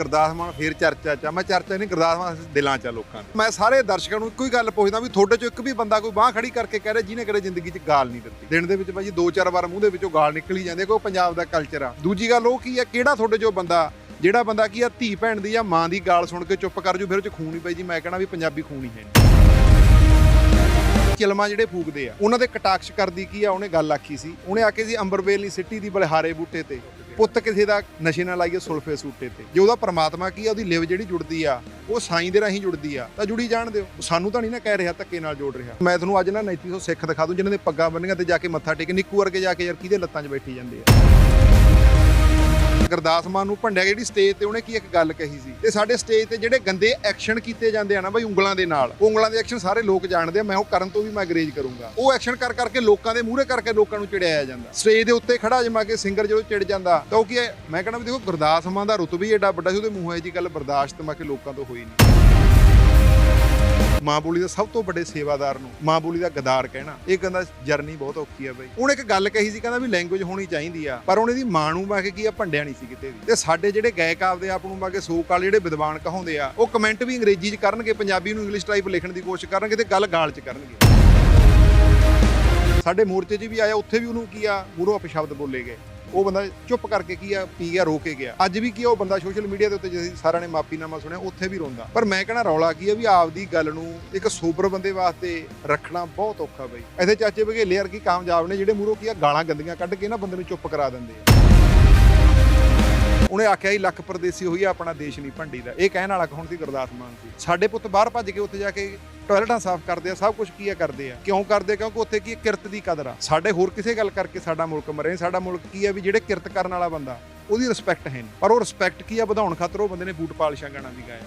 ਗੁਰਦਾਸ ਮਾਨ ਫੇਰ ਚਰਚਾ ਚ ਆ। ਮੈਂ ਚਰਚਾ ਨਹੀਂ, ਗੁਰਦਾਸ ਮਾਨ ਦਿਲਾਂ ਚ ਆ ਲੋਕਾਂ ਦੇ। ਮੈਂ ਸਾਰੇ ਦਰਸ਼ਕਾਂ ਨੂੰ ਇੱਕੋ ਗੱਲ ਪੁੱਛਦਾ ਵੀ ਤੁਹਾਡੇ ਚੋਂ ਇੱਕ ਵੀ ਬੰਦਾ ਕੋਈ ਬਾਹ ਖੜੀ ਕਰਕੇ ਕਹਿ ਰਿਹਾ ਜਿਹਨੇ ਕਦੇ ਜ਼ਿੰਦਗੀ 'ਚ ਗਾਲ ਨਹੀਂ ਦਿੱਤੀ। ਦਿਨ ਦੇ ਵਿੱਚ ਬਾਈ ਜੀ ਦੋ ਚਾਰ ਵਾਰ ਮੂੰਹ ਦੇ ਵਿੱਚੋਂ ਗਾਲ ਨਿਕਲੀ ਜਾਂਦੀ ਹੈ ਕਿ ਉਹ ਪੰਜਾਬ ਦਾ ਕਲਚਰ ਆ। ਦੂਜੀ ਗੱਲ ਉਹ ਕੀ ਆ, ਕਿਹੜਾ ਤੁਹਾਡੇ ਚੋਂ ਬੰਦਾ, ਜਿਹੜਾ ਬੰਦਾ ਕੀ ਆ, ਧੀ ਭੈਣ ਦੀ ਜਾਂ ਮਾਂ ਦੀ ਗਾਲ ਸੁਣ ਕੇ ਚੁੱਪ ਕਰ ਜੂ, ਫਿਰ ਉਹ ਚ ਖੂਨ ਹੀ ਪਈ ਜੀ, ਮੈਂ ਕਹਿਣਾ ਵੀ ਪੰਜਾਬੀ ਖੂਨ ਹੀ ਹੈ ਨਹੀਂ। ਚਿਲਮਾ ਜਿਹੜੇ ਫੂਕਦੇ ਆ, ਉਹਨਾਂ ਦੇ ਕਟਾਕਸ਼ ਕਰਦੀ ਕੀ ਆ, ਉਹਨੇ ਗੱਲ ਆਖੀ ਸੀ। ਉਹਨੇ ਆਕੇ ਸੀ ਅੰਬਰਵੇਲ ਨਹੀਂ ਸਿੱਟੀ ਦੀ ਬਲਿਹਾਰੇ ਬੂਟੇ ਤੇ। ਪੁੱਤ ਕਿਸੇ ਦਾ ਨਸ਼ੇ ਨਾਲ ਲਾਈਏ ਸੁਲਫੇ ਸੂਟੇ ਤੇ। ਜੇ ਉਹਦਾ ਪ੍ਰਮਾਤਮਾ ਕੀ ਆ, ਉਹਦੀ ਲਿਵ ਜਿਹੜੀ ਜੁੜਦੀ ਆ, ਉਹ ਸਾਈਂ ਦੇ ਰਾਹੀਂ ਜੁੜਦੀ ਆ, ਤਾਂ ਜੁੜੀ ਜਾਣ ਦਿਓ। ਸਾਨੂੰ ਤਾਂ ਨਹੀਂ ਨਾ ਕਹਿ ਰਿਹਾ, ਧੱਕੇ ਨਾਲ ਜੋੜ ਰਿਹਾ। ਮੈਂ ਤੁਹਾਨੂੰ ਅੱਜ ਨਾ 3900 ਸਿੱਖ ਦਿਖਾ ਦੂੰ, ਜਿਨ੍ਹਾਂ ਦੇ ਪੱਗਾਂ ਬੰਨੀਆਂ ਤੇ ਜਾ ਕੇ ਮੱਥਾ ਟੇਕ, ਨਿੱਕੂ ਵਰਗੇ ਜਾ ਕੇ ਯਾਰ ਕਿਹਦੇ ਲੱਤਾਂ 'ਚ ਬੈਠੀ ਜਾਂਦੇ ਆ? ਗੁਰਦਾਸ ਮਾਨ ਨੂੰ ਭੰਡਿਆ ਜਿਹੜੀ ਸਟੇਜ ਤੇ ਉਹਨੇ ਕੀ ਇੱਕ ਗੱਲ ਕਹੀ ਸੀ? ਤੇ ਸਾਡੇ ਸਟੇਜ ਤੇ ਜਿਹੜੇ ਗੰਦੇ ਐਕਸ਼ਨ ਕੀਤੇ ਜਾਂਦੇ ਆ ਨਾ ਬਈ ਉਂਗਲਾਂ ਦੇ ਨਾਲ, ਉਂਗਲਾਂ ਦੇ ਐਕਸ਼ਨ ਸਾਰੇ ਲੋਕ ਜਾਣਦੇ ਆ, ਮੈਂ ਉਹ ਕਰਨ ਤੋਂ ਵੀ ਮੈਂ ਗਰੇਜ ਕਰੂੰਗਾ। ਉਹ ਐਕਸ਼ਨ ਕਰ ਕਰਕੇ ਲੋਕਾਂ ਦੇ ਮੂਹਰੇ ਕਰਕੇ ਲੋਕਾਂ ਨੂੰ ਚਿੜਿਆਇਆ ਜਾਂਦਾ। ਸਟੇਜ ਦੇ ਉੱਤੇ ਖੜਾ ਜਮਾ ਕੇ ਸਿੰਗਰ ਜਦੋਂ ਚਿੜ ਜਾਂਦਾ, ਤਾਂ ਉਹ ਕੀ ਹੈ? ਮੈਂ ਕਹਿੰਦਾ ਵੀ ਦੇਖੋ ਗੁਰਦਾਸ ਮਾਨ ਦਾ ਰੁਤਬਾ ਹੀ ਐਡਾ ਵੱਡਾ ਸੀ, ਉਹਦੇ ਮੂੰਹੋਂ ਇਹ ਜੀ ਗੱਲ ਬਰਦਾਸ਼ਤ ਮਾ ਕੇ ਲੋਕਾਂ ਤੋਂ ਹੋਈ ਨਹੀਂ। ਮਾਂ ਬੋਲੀ ਦਾ ਸਭ ਤੋਂ ਵੱਡੇ ਸੇਵਾਦਾਰ ਨੂੰ ਮਾਂ ਬੋਲੀ ਦਾ ਗਦਾਰ ਕਹਿਣਾ। ਇਹ ਕਹਿੰਦਾ ਜਰਨੀ ਬਹੁਤ ਔਖੀ ਆ ਬਈ। ਉਹਨੇ ਇੱਕ ਗੱਲ ਕਹੀ ਸੀ, ਕਹਿੰਦਾ ਵੀ ਲੈਂਗੁਏਜ ਹੋਣੀ ਚਾਹੀਦੀ ਆ, ਪਰ ਉਹਨੇ ਦੀ ਮਾਂ ਨੂੰ ਮਾ ਕੇ ਕੀ ਆ, ਭੰਡਿਆ ਨਹੀਂ ਸੀ ਕਿਤੇ ਵੀ। ਤੇ ਸਾਡੇ ਜਿਹੜੇ ਗਾਇਕ ਆਪਦੇ ਆਪ ਨੂੰ ਮਾ ਕੇ ਸੋਕ ਵਾਲੇ ਜਿਹੜੇ ਵਿਦਵਾਨ ਕਹਾਉਂਦੇ ਆ, ਉਹ ਕਮੈਂਟ ਵੀ ਅੰਗਰੇਜ਼ੀ 'ਚ ਕਰਨਗੇ, ਪੰਜਾਬੀ ਨੂੰ ਇੰਗਲਿਸ਼ ਟਾਈਪ ਲਿਖਣ ਦੀ ਕੋਸ਼ਿਸ਼ ਕਰਨਗੇ ਤੇ ਗੱਲ ਗਾਲ 'ਚ ਕਰਨਗੇ। ਸਾਡੇ ਮੋਰਚੇ 'ਚ ਵੀ ਆਇਆ, ਉੱਥੇ ਵੀ ਉਹਨੂੰ ਕੀ ਆ ਮੂਰੋਂ ਅਪਸ਼ਬਦ ਬੋਲੇ ਗਏ। ਉਹ ਬੰਦਾ ਚੁੱਪ ਕਰਕੇ ਕੀ ਆ, ਪੀ ਗਿਆ, ਰੋ ਕੇ ਗਿਆ। ਅੱਜ ਵੀ ਕੀ ਉਹ ਬੰਦਾ ਸੋਸ਼ਲ ਮੀਡੀਆ ਦੇ ਉੱਤੇ ਜਿਵੇਂ ਸਾਰਿਆਂ ਨੇ ਮਾਫੀਨਾਮਾ ਸੁਣਿਆ, ਉੱਥੇ ਵੀ ਰੋਂਦਾ। ਪਰ ਮੈਂ ਕਹਿਣਾ ਰੌਲਾ ਕੀ ਆ ਵੀ ਆਪਦੀ ਗੱਲ ਨੂੰ ਇੱਕ ਸੋਬਰ ਬੰਦੇ ਵਾਸਤੇ ਰੱਖਣਾ ਬਹੁਤ ਔਖਾ ਬਈ। ਇੱਥੇ ਚਾਚੇ ਬਘੇਲੇ ਕੀ ਕਾਮਯਾਬ ਨੇ ਜਿਹੜੇ ਮੂਰੋਂ ਕੀ ਆ, ਗਾਲਾਂ ਗੰਦੀਆਂ ਕੱਢ ਕੇ ਨਾ ਬੰਦੇ ਨੂੰ ਚੁੱਪ ਕਰਾ ਦਿੰਦੇ ਆ। ਉਹਨੇ ਆਖਿਆ ਹੀ ਲੱਖ ਪਰਦੇਸੀ ਹੋਈ ਆ ਆਪਣਾ ਦੇਸ਼ ਨਹੀਂ ਭੰਡੀ ਦਾ ਇਹ ਕਹਿਣ ਵਾਲਾ ਹੁਣ ਸੀ? ਗੁਰਦਾਸ ਮਾਨ ਸੀ। ਸਾਡੇ ਪੁੱਤ ਬਾਹਰ ਭੱਜ ਕੇ ਉੱਥੇ ਜਾ ਕੇ ਟਾਇਲਟਾਂ ਸਾਫ਼ ਕਰਦੇ ਆ ਸਭ ਕੁਝ ਕੀ ਆ ਕਰਦੇ ਆ? ਕਿਉਂ ਕਰਦੇ? ਕਿਉਂਕਿ ਉੱਥੇ ਕੀ ਆ, ਕਿਰਤ ਦੀ ਕਦਰ ਆ। ਸਾਡੇ ਹੋਰ ਕਿਸੇ ਗੱਲ ਕਰਕੇ ਸਾਡਾ ਮੁਲਕ ਮਰੇ? ਸਾਡਾ ਮੁਲਕ ਕੀ ਆ ਵੀ ਜਿਹੜੇ ਕਿਰਤ ਕਰਨ ਵਾਲਾ ਬੰਦਾ ਉਹਦੀ ਰਿਸਪੈਕਟ ਹੈ ਨਹੀਂ। ਪਰ ਉਹ ਰਿਸਪੈਕਟ ਕੀ ਆ? ਵਧਾਉਣ ਖਾਤਰ ਉਹ ਬੰਦੇ ਨੇ ਬੂਟ ਪਾਲਿਸ਼ਾਂ ਗਾਣਾ ਵੀ ਗਾਇਆ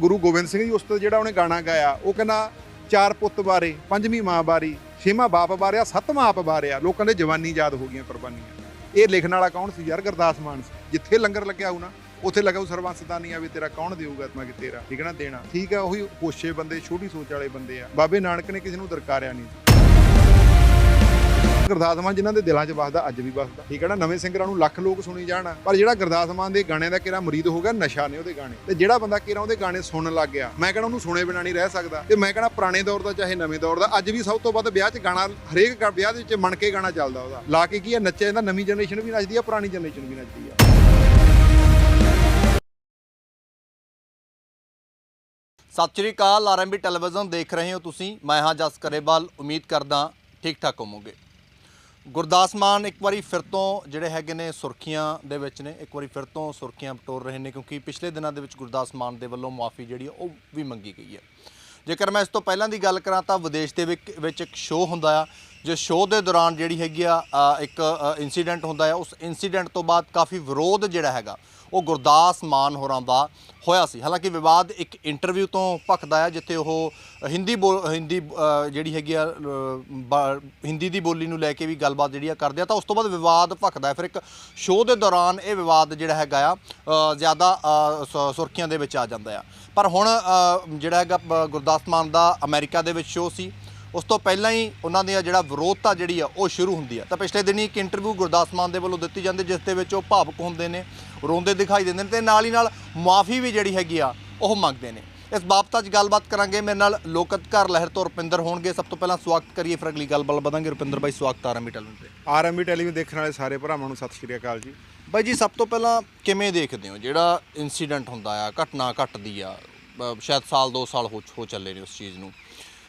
ਗੁਰੂ ਗੋਬਿੰਦ ਸਿੰਘ ਜੀ ਉਸ ਤੋਂ ਜਿਹੜਾ ਉਹਨੇ ਗਾਣਾ ਗਾਇਆ ਉਹ ਕਹਿੰਦਾ ਚਾਰ ਪੁੱਤ ਬਾਰੇ ਪੰਜਵੀਂ ਮਾਂ ਬਾਰੀ ਛੇਵਾਂ ਬਾਪ ਬਾਰਿਆ ਸੱਤਵਾਂ ਆਪ ਬਾਰਿਆ ਲੋਕਾਂ ਦੇ ਜਵਾਨੀ ਯਾਦ ਹੋ ਗਈਆਂ ਕੁਰਬਾਨੀਆਂ। ਇਹ ਲਿਖਣ ਵਾਲਾ ਕੌਣ ਸੀ ਯਾਰ? ਗੁਰਦਾਸ ਮਾਨ ਸੀ। ਜਿੱਥੇ ਲੰਗਰ ਲੱਗਿਆ ਹੋਊ ਨਾ, ਉੱਥੇ ਲੱਗਾ ਉਹ ਸਰਬੰਸ ਵੀ ਤੇਰਾ ਕੌਣ ਦੇਊਗਾ ਮੈਂ ਕਿ ਤੇਰਾ, ਠੀਕ ਹੈ ਨਾ, ਦੇਣਾ। ਠੀਕ ਹੈ, ਉਹੀ ਕੋਸ਼ੇ ਬੰਦੇ, ਛੋਟੀ ਸੋਚ ਵਾਲੇ ਬੰਦੇ ਆ। ਬਾਬੇ ਨਾਨਕ ਨੇ ਕਿਸੇ ਨੂੰ ਦਰਕਾਰਿਆ ਨਹੀਂ ਗੁਰਦਾਸ ਮਾਨ ਜਿਨ੍ਹਾਂ ਦੇ ਦਿਲਾਂ 'ਚ ਵੱਸਦਾ, ਅੱਜ ਵੀ ਵੱਸਦਾ। ਠੀਕ ਹੈ ਨਾ? ਨਵੇਂ ਸਿੰਗਰਾਂ ਨੂੰ ਲੱਖ ਲੋਕ ਸੁਣੀ ਜਾਣ। ਪਰ ਜਿਹੜਾ ਗੁਰਦਾਸ ਮਾਨ ਦੇ ਗਾਣੇ ਦਾ ਕਿਹੜਾ ਮਰੀਦ ਹੋ ਗਿਆ ਨਸ਼ਾ ਨੇ ਉਹਦੇ ਗਾਣੇ। ਤੇ ਜਿਹੜਾ ਬੰਦਾ ਕਿਹੜਾ ਉਹਦੇ ਗਾਣੇ ਸੁਣਨ ਲੱਗ ਗਿਆ? ਮੈਂ ਕਹਿੰਦਾ ਉਹਨੂੰ ਸੁਣੇ ਬਿਨਾਂ ਨਹੀਂ ਰਹਿ ਸਕਦਾ। ਤੇ ਮੈਂ ਕਹਿੰਦਾ ਪੁਰਾਣੇ ਦੌਰ ਦਾ ਚਾਹੇ ਨਵੇਂ ਦੌਰ ਦਾ, ਅੱਜ ਵੀ ਸਭ ਤੋਂ ਵੱਧ ਵਿਆਹ 'ਚ ਗਾਣਾ, ਹਰੇਕ ਵਿਆਹ ਦੇ ਵਿੱਚ ਮਣ ਕੇ ਗਾਣਾ ਚੱਲਦਾ ਉਹਦਾ। ਲਾ ਕੇ ਕੀ ਹੈ? ਨੱਚਿਆ ਜਾਂਦਾ, ਨਵੀਂ ਜਨਰੇਸ਼ਨ ਵੀ ਨੱਚਦੀ ਆ ਪੁਰਾਣੀ ਜਨਰੇਸ਼ਨ ਵੀ ਨੱਚਦੀ ਆ ਸਤਿ ਸ਼੍ਰੀ ਅਕਾਲ ਆਰਐਮਬੀ ਟੈਲੀਵਿਜ਼ਨ ਦੇਖ ਰਹੇ ਹੋ ਤੁਸੀਂ। ਮੈਂ ਹਾਂ ਜਸ ਕਰੇਵਾਲ। ਉਮੀਦ ਕਰਦਾ ਠੀਕ ਠਾਕ ਹੋਵੋਗੇ। ਗੁਰਦਾਸ ਮਾਨ ਇੱਕ ਵਾਰੀ ਫਿਰ ਤੋਂ ਜਿਹੜੇ ਹੈਗੇ ਨੇ ਸੁਰਖੀਆਂ ਦੇ ਵਿੱਚ ਨੇ, ਇੱਕ ਵਾਰੀ ਫਿਰ ਤੋਂ ਸੁਰਖੀਆਂ ਬਟੋਰ ਰਹੇ ਨੇ ਕਿਉਂਕਿ ਪਿਛਲੇ ਦਿਨਾਂ ਦੇ ਵਿੱਚ ਗੁਰਦਾਸ ਮਾਨ ਦੇ ਵੱਲੋਂ ਮਾਫੀ ਜਿਹੜੀ ਹੈ ਉਹ ਵੀ ਮੰਗੀ ਗਈ ਹੈ ਜੇਕਰ ਮੈਂ ਇਸ ਤੋਂ ਪਹਿਲਾਂ ਦੀ ਗੱਲ ਕਰਾਂ ਤਾਂ ਵਿਦੇਸ਼ ਦੇ ਵਿੱਚ ਵਿੱਚ ਇੱਕ ਸ਼ੋਅ ਹੁੰਦਾ ਆ, ਜੇ ਸ਼ੋਅ ਦੇ ਦੌਰਾਨ ਜਿਹੜੀ ਹੈਗੀ ਆ ਇੱਕ ਇਨਸੀਡੈਂਟ ਹੁੰਦਾ ਆ, ਉਸ ਇਨਸੀਡੈਂਟ ਤੋਂ ਬਾਅਦ ਕਾਫੀ ਵਿਰੋਧ ਜਿਹੜਾ ਹੈਗਾ ਉਹ ਗੁਰਦਾਸ ਮਾਨ ਹੋਰਾਂ ਦਾ ਹੋਇਆ ਸੀ। ਹਾਲਾਂਕਿ ਵਿਵਾਦ ਇੱਕ ਇੰਟਰਵਿਊ ਤੋਂ ਭਖਦਾ ਆ ਜਿੱਥੇ ਉਹ ਹਿੰਦੀ ਬੋਲ ਹਿੰਦੀ ਜਿਹੜੀ ਹੈਗੀ ਆ ਅ, ਹਿੰਦੀ ਦੀ ਬੋਲੀ ਨੂੰ ਲੈ ਕੇ ਵੀ ਗੱਲਬਾਤ ਜਿਹੜੀ ਆ ਕਰਦੇ ਆ ਤਾਂ ਉਸ ਤੋਂ ਬਾਅਦ ਵਿਵਾਦ ਭਖਦਾ ਹੈ। ਫਿਰ ਇੱਕ ਸ਼ੋਅ ਦੇ ਦੌਰਾਨ ਇਹ ਵਿਵਾਦ ਜਿਹੜਾ ਹੈਗਾ ਆ ਜ਼ਿਆਦਾ ਅ, ਸੁਰਖੀਆਂ ਦੇ ਵਿੱਚ ਆ ਜਾਂਦਾ ਆ। ਪਰ ਹੁਣ ਜਿਹੜਾ ਹੈਗਾ ਗੁਰਦਾਸ ਮਾਨ ਦਾ ਅਮਰੀਕਾ ਦੇ ਵਿੱਚ ਸ਼ੋਅ ਸੀ। ਉਸ ਤੋਂ ਪਹਿਲਾਂ ਹੀ ਉਹਨਾਂ ਦੀ ਜਿਹੜਾ ਵਿਰੋਧਤਾ ਜਿਹੜੀ ਆ ਉਹ ਸ਼ੁਰੂ ਹੁੰਦੀ ਆ। ਤਾਂ ਪਿਛਲੇ ਦਿਨੀ ਇੱਕ ਇੰਟਰਵਿਊ ਗੁਰਦਾਸ ਮਾਨ ਦੇ ਵੱਲੋਂ ਦਿੱਤੀ ਜਾਂਦੀ ਜਿਸ ਦੇ ਵਿੱਚ ਉਹ ਭਾਵੁਕ ਹੁੰਦੇ ਨੇ ਰੋਂਦੇ ਦਿਖਾਈ ਦਿੰਦੇ ਨੇ ਤੇ ਨਾਲ ਹੀ ਨਾਲ ਮਾਫੀ ਵੀ ਜਿਹੜੀ ਹੈਗੀ ਆ ਉਹ ਮੰਗਦੇ ਨੇ। ਇਸ ਬਾਬਤ ਅੱਜ ਗੱਲਬਾਤ ਕਰਾਂਗੇ। ਮੇਰੇ ਨਾਲ ਲੋਕਤ ਘਰ ਲਹਿਰ ਤੋਂ ਰੁਪਿੰਦਰ ਹੋਣਗੇ। ਸਭ ਤੋਂ ਪਹਿਲਾਂ ਸਵਾਗਤ ਕਰੀਏ ਫਿਰ ਅਗਲੀ ਗੱਲਬਾਤ ਵਧਾਂਗੇ। ਰੁਪਿੰਦਰ ਬਾਈ ਸਵਾਗਤ ਆ ਰਮੀ ਟੈਲੈਂਟ ਤੇ। ਆਰਐਮਬੀ ਟੈਲੀਵਿਜ਼ਨ ਦੇਖਣ ਵਾਲੇ ਸਾਰੇ ਭਰਾਵਾਂ ਨੂੰ ਸਤਿ ਸ਼੍ਰੀ ਅਕਾਲ ਜੀ। ਬਾਈ ਜੀ ਸਭ ਤੋਂ ਪਹਿਲਾਂ ਕਿਵੇਂ ਦੇਖਦੇ ਹੋ? ਜਿਹੜਾ ਇਨਸੀਡੈਂਟ ਹੁੰਦਾ ਆ ਘਟਨਾ ਘਟਦੀ ਆ ਸ਼ਾਇਦ ਸਾਲ 2 ਸਾਲ ਹੋ ਚੱਲੇ ਨੇ ਉਸ ਚੀਜ਼ ਨੂੰ।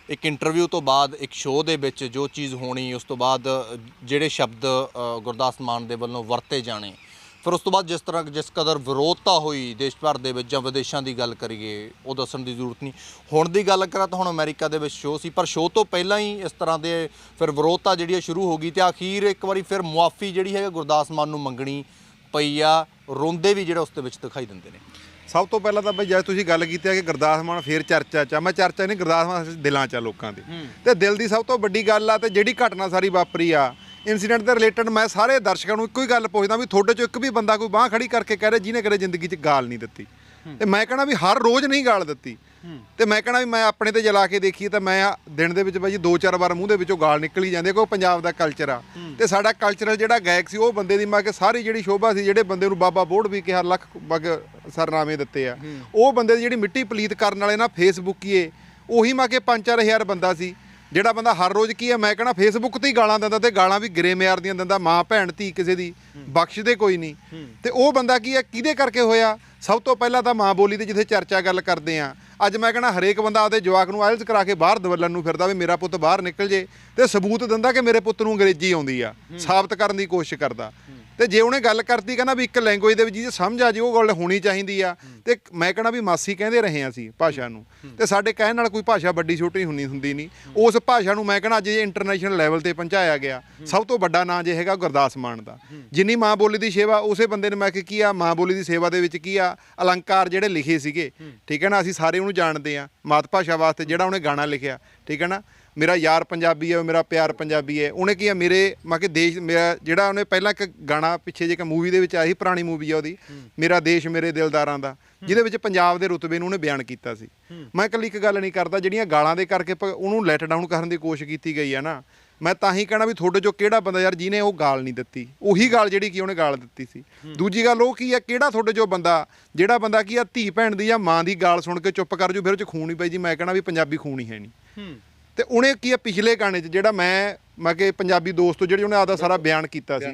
ਇੱਕ ਇੰਟਰਵਿਊ ਤੋਂ ਬਾਅਦ, ਇੱਕ ਸ਼ੋਅ ਦੇ ਵਿੱਚ ਜੋ ਚੀਜ਼ ਹੋਣੀ, ਉਸ ਤੋਂ ਬਾਅਦ, ਜਿਹੜੇ ਸ਼ਬਦ ਗੁਰਦਾਸ ਮਾਨ ਦੇ ਵੱਲੋਂ ਵਰਤੇ ਜਾਣੇ। ਫਿਰ ਉਸ ਤੋਂ ਬਾਅਦ ਜਿਸ ਤਰ੍ਹਾਂ ਜਿਸ ਕਦਰ ਵਿਰੋਧਤਾ ਹੋਈ ਦੇਸ਼ ਭਰ ਦੇ ਵਿੱਚ ਜਾਂ ਵਿਦੇਸ਼ਾਂ ਦੀ ਗੱਲ ਕਰੀਏ, ਉਹ ਦੱਸਣ ਦੀ ਜ਼ਰੂਰਤ ਨਹੀਂ। ਹੁਣ ਦੀ ਗੱਲ ਕਰਾਂ ਤਾਂ ਹੁਣ ਅਮਰੀਕਾ ਦੇ ਵਿੱਚ ਸ਼ੋਅ ਸੀ, ਪਰ ਸ਼ੋਅ ਤੋਂ ਪਹਿਲਾਂ ਹੀ ਇਸ ਤਰ੍ਹਾਂ ਦੇ ਫਿਰ ਵਿਰੋਧਤਾ ਜਿਹੜੀ ਹੈ ਸ਼ੁਰੂ ਹੋ ਗਈ ਤੇ ਆਖੀਰ ਇੱਕ ਵਾਰੀ ਫਿਰ ਮੁਆਫੀ ਜਿਹੜੀ ਹੈ ਗੁਰਦਾਸ ਮਾਨ ਨੂੰ ਮੰਗਣੀ ਪਈ ਆ, ਰੋਂਦੇ ਵੀ ਜਿਹੜਾ ਉਸ ਦੇ ਵਿੱਚ ਦਿਖਾਈ ਦਿੰਦੇ ਨੇ। ਸਭ ਤੋਂ ਪਹਿਲਾਂ ਤਾਂ ਬਈ ਜਦ ਤੁਸੀਂ ਗੱਲ ਕੀਤੀ ਹੈ ਕਿ ਗੁਰਦਾਸ ਮਾਨ ਫੇਰ ਚਰਚਾ ਚ ਆ ਮੈਂ ਚਰਚਾ ਨਹੀਂ ਗੁਰਦਾਸ ਮਾਨ ਦਿਲਾਂ ਚ ਆ ਲੋਕਾਂ ਦੇ। ਤੇ ਦਿਲ ਦੀ ਸਭ ਤੋਂ ਵੱਡੀ ਗੱਲ ਆ ਤੇ ਜਿਹੜੀ ਘਟਨਾ ਸਾਰੀ ਵਾਪਰੀ ਆ ਇਨਸੀਡੈਂਟ ਦੇ ਰਿਲੇਟਡ ਮੈਂ ਸਾਰੇ ਦਰਸ਼ਕਾਂ ਨੂੰ ਇੱਕੋ ਹੀ ਗੱਲ ਪੁੱਛਦਾ ਵੀ ਤੁਹਾਡੇ ਚੋਂ ਇੱਕ ਵੀ ਬੰਦਾ ਕੋਈ ਬਾਹ ਖੜੀ ਕਰਕੇ ਕਹਿ ਰਿਹਾ ਜਿਹਨੇ ਕਦੇ ਜ਼ਿੰਦਗੀ 'ਚ ਗਾਲ ਨਹੀਂ ਦਿੱਤੀ। ਤੇ ਮੈਂ ਕਹਣਾ ਵੀ ਹਰ ਰੋਜ਼ ਨਹੀਂ ਗਾਲ ਦਿੱਤੀ। ਤੇ ਮੈਂ ਕਹਣਾ ਵੀ ਮੈਂ ਆਪਣੇ ਤੇ ਜਲਾ ਕੇ ਦੇਖੀ ਤਾਂ ਮੈਂ ਦਿਨ ਦੇ ਵਿੱਚ ਬਾਈ ਦੋ ਚਾਰ ਵਾਰ ਮੂੰਹ ਦੇ ਵਿੱਚੋਂ ਗਾਲ ਨਿਕਲ ਜਾਂਦੀ ਉਹ ਪੰਜਾਬ ਦਾ ਕਲਚਰ ਆ। ਤੇ ਸਾਡਾ ਕਲਚਰਲ ਜਿਹੜਾ ਗਾਇਕ ਸੀ ਉਹ ਬੰਦੇ ਦੀ ਮੈਂ ਕਿ ਸਾਰੀ ਜਿਹੜੀ ਸ਼ੋਭਾ ਸੀ ਜਿਹੜੇ ਬੰਦੇ ਨੂੰ ਬਾਬਾ ਬੋੜ ਵੀ ਕਿਹਾ ਲੱਖ ਬਗ ਸਰਨਾਮੇ ਦਿੱਤੇ ਆ। ਉਹ ਬੰਦੇ ਦੀ ਜਿਹੜੀ ਮਿੱਟੀ ਪਲੀਤ ਕਰਨ ਵਾਲੇ ਨਾ ਫੇਸਬੁੱਕੀਏ ਉਹੀ ਮੈਂ ਕਿ 5-4000 ਬੰਦਾ ਸੀ। ਜਿਹੜਾ ਬੰਦਾ ਹਰ ਰੋਜ਼ ਕੀ ਹੈ ਮੈਂ ਕਹਣਾ ਫੇਸਬੁੱਕ ਤੇ ਹੀ ਗਾਲਾਂ ਦਿੰਦਾ ਤੇ ਗਾਲਾਂ ਵੀ ਗਿਰੇ ਮਿਆਰ ਦੀਆਂ ਦਿੰਦਾ ਮਾਂ ਭੈਣ ਧੀ ਕਿਸੇ ਦੀ ਬਖਸ਼ਦੇ ਕੋਈ ਨਹੀਂ। ਤੇ ਉਹ ਬੰਦਾ ਕੀ ਹੈ ਕਿਹਦੇ ਕਰਕੇ ਹੋਇਆ? ਸਭ ਤੋਂ ਪਹਿਲਾਂ ਤਾਂ ਮਾਂ ਬੋਲੀ ਤੇ ਜਿੱਥੇ ਚਰਚਾ ਗੱਲ ਕਰਦੇ ਆ ਅੱਜ ਮੈਂ ਕਹਣਾ ਹਰੇਕ ਬੰਦਾ ਆਪਦੇ ਜਵਾਕ ਨੂੰ ਆਇਲਸ ਕਰਾ ਕੇ ਬਾਹਰ ਦਵਲਣ ਨੂੰ ਫਿਰਦਾ ਵੀ ਮੇਰਾ ਪੁੱਤ ਬਾਹਰ ਨਿਕਲ ਜੇ ਤੇ ਸਬੂਤ ਦਿੰਦਾ ਕਿ ਮੇਰੇ ਪੁੱਤ ਨੂੰ ਅੰਗਰੇਜ਼ੀ ਆਉਂਦੀ ਆ ਸਾਬਤ ਕਰਨ ਦੀ ਕੋਸ਼ਿਸ਼ ਕਰਦਾ। ਤੇ ਜੇ ਉਹਨੇ ਗੱਲ ਕਰਤੀ ਕਹਿੰਦਾ ਵੀ ਇੱਕ ਲੈਂਗੁਏਜ ਦੇ ਵਿੱਚ ਜੇ ਸਮਝ ਆ ਜੀ ਉਹ ਗੱਲ ਹੋਣੀ ਚਾਹੀਦੀ ਆ। ਤੇ ਮੈਂ ਕਹਣਾ ਵੀ ਮਾਸੀ ਕਹਿੰਦੇ ਰਹੇ ਆ ਅਸੀਂ ਭਾਸ਼ਾ ਨੂੰ। ਤੇ ਸਾਡੇ ਕਹਿਣ ਨਾਲ ਕੋਈ ਭਾਸ਼ਾ ਵੱਡੀ ਛੋਟੀ ਹੁੰਦੀ ਹੁੰਦੀ ਨਹੀਂ। ਉਸ ਭਾਸ਼ਾ ਨੂੰ ਮੈਂ ਕਹਣਾ ਜੇ ਇੰਟਰਨੈਸ਼ਨਲ ਲੈਵਲ ਤੇ ਪਹੁੰਚਾਇਆ ਗਿਆ। ਸਭ ਤੋਂ ਵੱਡਾ ਨਾਂ ਜੇ ਹੈਗਾ ਗੁਰਦਾਸ ਮਾਨ ਦਾ। ਜਿੰਨੀ ਮਾਂ ਬੋਲੀ ਦੀ ਸੇਵਾ ਉਸੇ ਬੰਦੇ ਨੇ ਮੈਂ ਕਿ ਕੀ ਆ ਮਾਂ ਬੋਲੀ ਦੀ ਸੇਵਾ ਦੇ ਵਿੱਚ ਕੀ ਆ ਅਲੰਕਾਰ ਜਿਹੜੇ ਲਿਖੇ ਸੀਗੇ। ਠੀਕ ਹੈ ਨਾ ਅਸੀਂ ਸਾਰੇ ਉਹਨੂੰ ਜਾਣਦੇ ਆ। ਮਾਤ ਭਾਸ਼ਾ ਵਾਸਤੇ ਜਿਹੜਾ ਉਹਨੇ ਗਾਣਾ ਲਿਖਿਆ। ਠੀਕ ਹੈ ਨਾ? ਮੇਰਾ ਯਾਰ ਪੰਜਾਬੀ ਹੈ ਮੇਰਾ ਪਿਆਰ ਪੰਜਾਬੀ ਹੈ। ਉਹਨੇ ਕੀ ਆ ਮੇਰੇ ਮੈਂ ਕਿ ਦੇਸ਼ ਮੇਰਾ ਜਿਹੜਾ ਉਹਨੇ ਪਹਿਲਾਂ ਇੱਕ ਗਾਣਾ ਪਿੱਛੇ ਜੇ ਇੱਕ ਮੂਵੀ ਦੇ ਵਿੱਚ ਆਈ ਸੀ ਪੁਰਾਣੀ ਮੂਵੀ ਆ ਉਹਦੀ ਮੇਰਾ ਦੇਸ਼ ਮੇਰੇ ਦਿਲਦਾਰਾਂ ਦਾ ਜਿਹਦੇ ਵਿੱਚ ਪੰਜਾਬ ਦੇ ਰੁਤਬੇ ਨੂੰ ਉਹਨੇ ਬਿਆਨ ਕੀਤਾ ਸੀ। ਮੈਂ ਇਕੱਲੀ ਇੱਕ ਗੱਲ ਨਹੀਂ ਕਰਦਾ ਜਿਹੜੀਆਂ ਗਾਲਾਂ ਦੇ ਕਰਕੇ ਉਹਨੂੰ ਲੈਟ ਡਾਊਨ ਕਰਨ ਦੀ ਕੋਸ਼ਿਸ਼ ਕੀਤੀ ਗਈ ਆ ਨਾ ਮੈਂ ਤਾਂ ਹੀ ਕਹਿਣਾ ਵੀ ਤੁਹਾਡੇ ਚੋਂ ਕਿਹੜਾ ਬੰਦਾ ਯਾਰ ਜਿਹਨੇ ਉਹ ਗਾਲ ਨਹੀਂ ਦਿੱਤੀ। ਉਹੀ ਗਾਲ ਜਿਹੜੀ ਕਿ ਉਹਨੇ ਗਾਲ ਦਿੱਤੀ ਸੀ। ਦੂਜੀ ਗੱਲ ਉਹ ਕੀ ਆ ਕਿਹੜਾ ਤੁਹਾਡੇ ਚੋਂ ਬੰਦਾ ਜਿਹੜਾ ਬੰਦਾ ਕੀ ਆ ਧੀ ਭੈਣ ਦੀ ਜਾਂ ਮਾਂ ਦੀ ਗਾਲ ਸੁਣ ਕੇ ਚੁੱਪ ਕਰ ਜੂ ਫਿਰ ਉਹ ਚ ਖੂਨ ਹੀ ਪਈ ਜੀ ਮੈਂ ਕਹਿਣਾ ਵੀ ਪੰਜਾਬੀ ਖੂਨ ਹੀ ਹੈ ਨਹੀਂ। ਤੇ ਉਹਨੇ ਕੀ ਆ ਪਿਛਲੇ ਗਾਣੇ 'ਚ ਜਿਹੜਾ ਮੈਂ ਮੈਂ ਕਿ ਪੰਜਾਬੀ ਦੋਸਤੋ ਜਿਹੜੀ ਉਹਨੇ ਆਦਾ ਸਾਰਾ ਬਿਆਨ ਕੀਤਾ ਸੀ।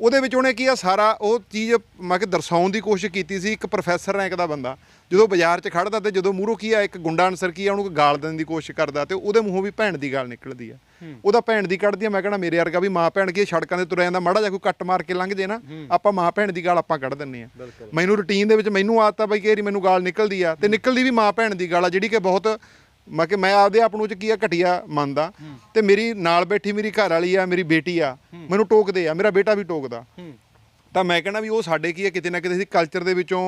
ਉਹਦੇ ਵਿੱਚ ਉਹਨੇ ਕੀ ਆ ਸਾਰਾ ਉਹ ਚੀਜ਼ ਮੈਂ ਕਿ ਦਰਸਾਉਣ ਦੀ ਕੋਸ਼ਿਸ਼ ਕੀਤੀ ਸੀ ਇੱਕ ਪ੍ਰੋਫੈਸਰ ਰੈਂਕ ਦਾ ਬੰਦਾ। ਜਦੋਂ ਬਾਜ਼ਾਰ 'ਚ ਖੜਦਾ ਤੇ ਜਦੋਂ ਮੂਹਰੋਂ ਕੀ ਆ ਇੱਕ ਗੁੰਡਾ ਅਨਸਰ ਕੀ ਆ ਉਹਨੂੰ ਗਾਲ ਦੇਣ ਦੀ ਕੋਸ਼ਿਸ਼ ਕਰਦਾ ਤੇ ਉਹਦੇ ਮੂੰਹੋਂ ਵੀ ਭੈਣ ਦੀ ਗਾਲ ਨਿਕਲਦੀ ਆ। ਉਹਦਾ ਭੈਣ ਦੀ ਕੱਢਦੀ ਆ ਮੈਂ ਕਹਿੰਦਾ ਮੇਰੇ ਵਰਗਾ ਵੀ ਮਾਂ ਭੈਣ ਕੀ ਸੜਕਾਂ ਤੇ ਤੁਰਿਆ ਜਾਂਦਾ ਮਾੜਾ ਜਿਹਾ ਕੋਈ ਕੱਟ ਮਾਰ ਕੇ ਲੰਘ ਜੇ ਨਾ ਆਪਾਂ ਮਾਂ ਭੈਣ ਦੀ ਗਾਲ ਆਪਾਂ ਕੱਢ ਦਿੰਨੇ ਆ। ਮੈਨੂੰ ਰੁਟੀਨ ਦੇ ਵਿੱਚ ਮੈਨੂੰ ਆਦਤ ਆ ਬਈ ਕਿ ਮੈਨੂੰ ਗਾਲ ਨਿਕਲਦੀ ਆ ਤੇ ਨਿਕਲਦੀ ਵੀ ਮਾਂ ਭੈਣ ਦੀ ਗਾਲ ਆ ਜਿਹੜੀ ਕਿ ਬਹੁਤ ਮੈਂ ਕਿ ਮੈਂ ਆਪਦੇ ਆਪ ਨੂੰ ਚ ਕੀ ਆ ਘਟੀਆ ਮੰਨਦਾ। ਤੇ ਮੇਰੀ ਨਾਲ ਬੈਠੀ ਮੇਰੀ ਘਰ ਵਾਲੀ ਆ ਮੇਰੀ ਬੇਟੀ ਆ ਮੈਨੂੰ ਟੋਕਦੇ ਆ ਮੇਰਾ ਬੇਟਾ ਵੀ ਟੋਕਦਾ। ਤਾਂ ਮੈਂ ਕਹਿੰਦਾ ਵੀ ਉਹ ਸਾਡੇ ਕੀ ਆ ਕਿਤੇ ਨਾ ਕਿਤੇ ਅਸੀਂ ਕਲਚਰ ਦੇ ਵਿੱਚੋਂ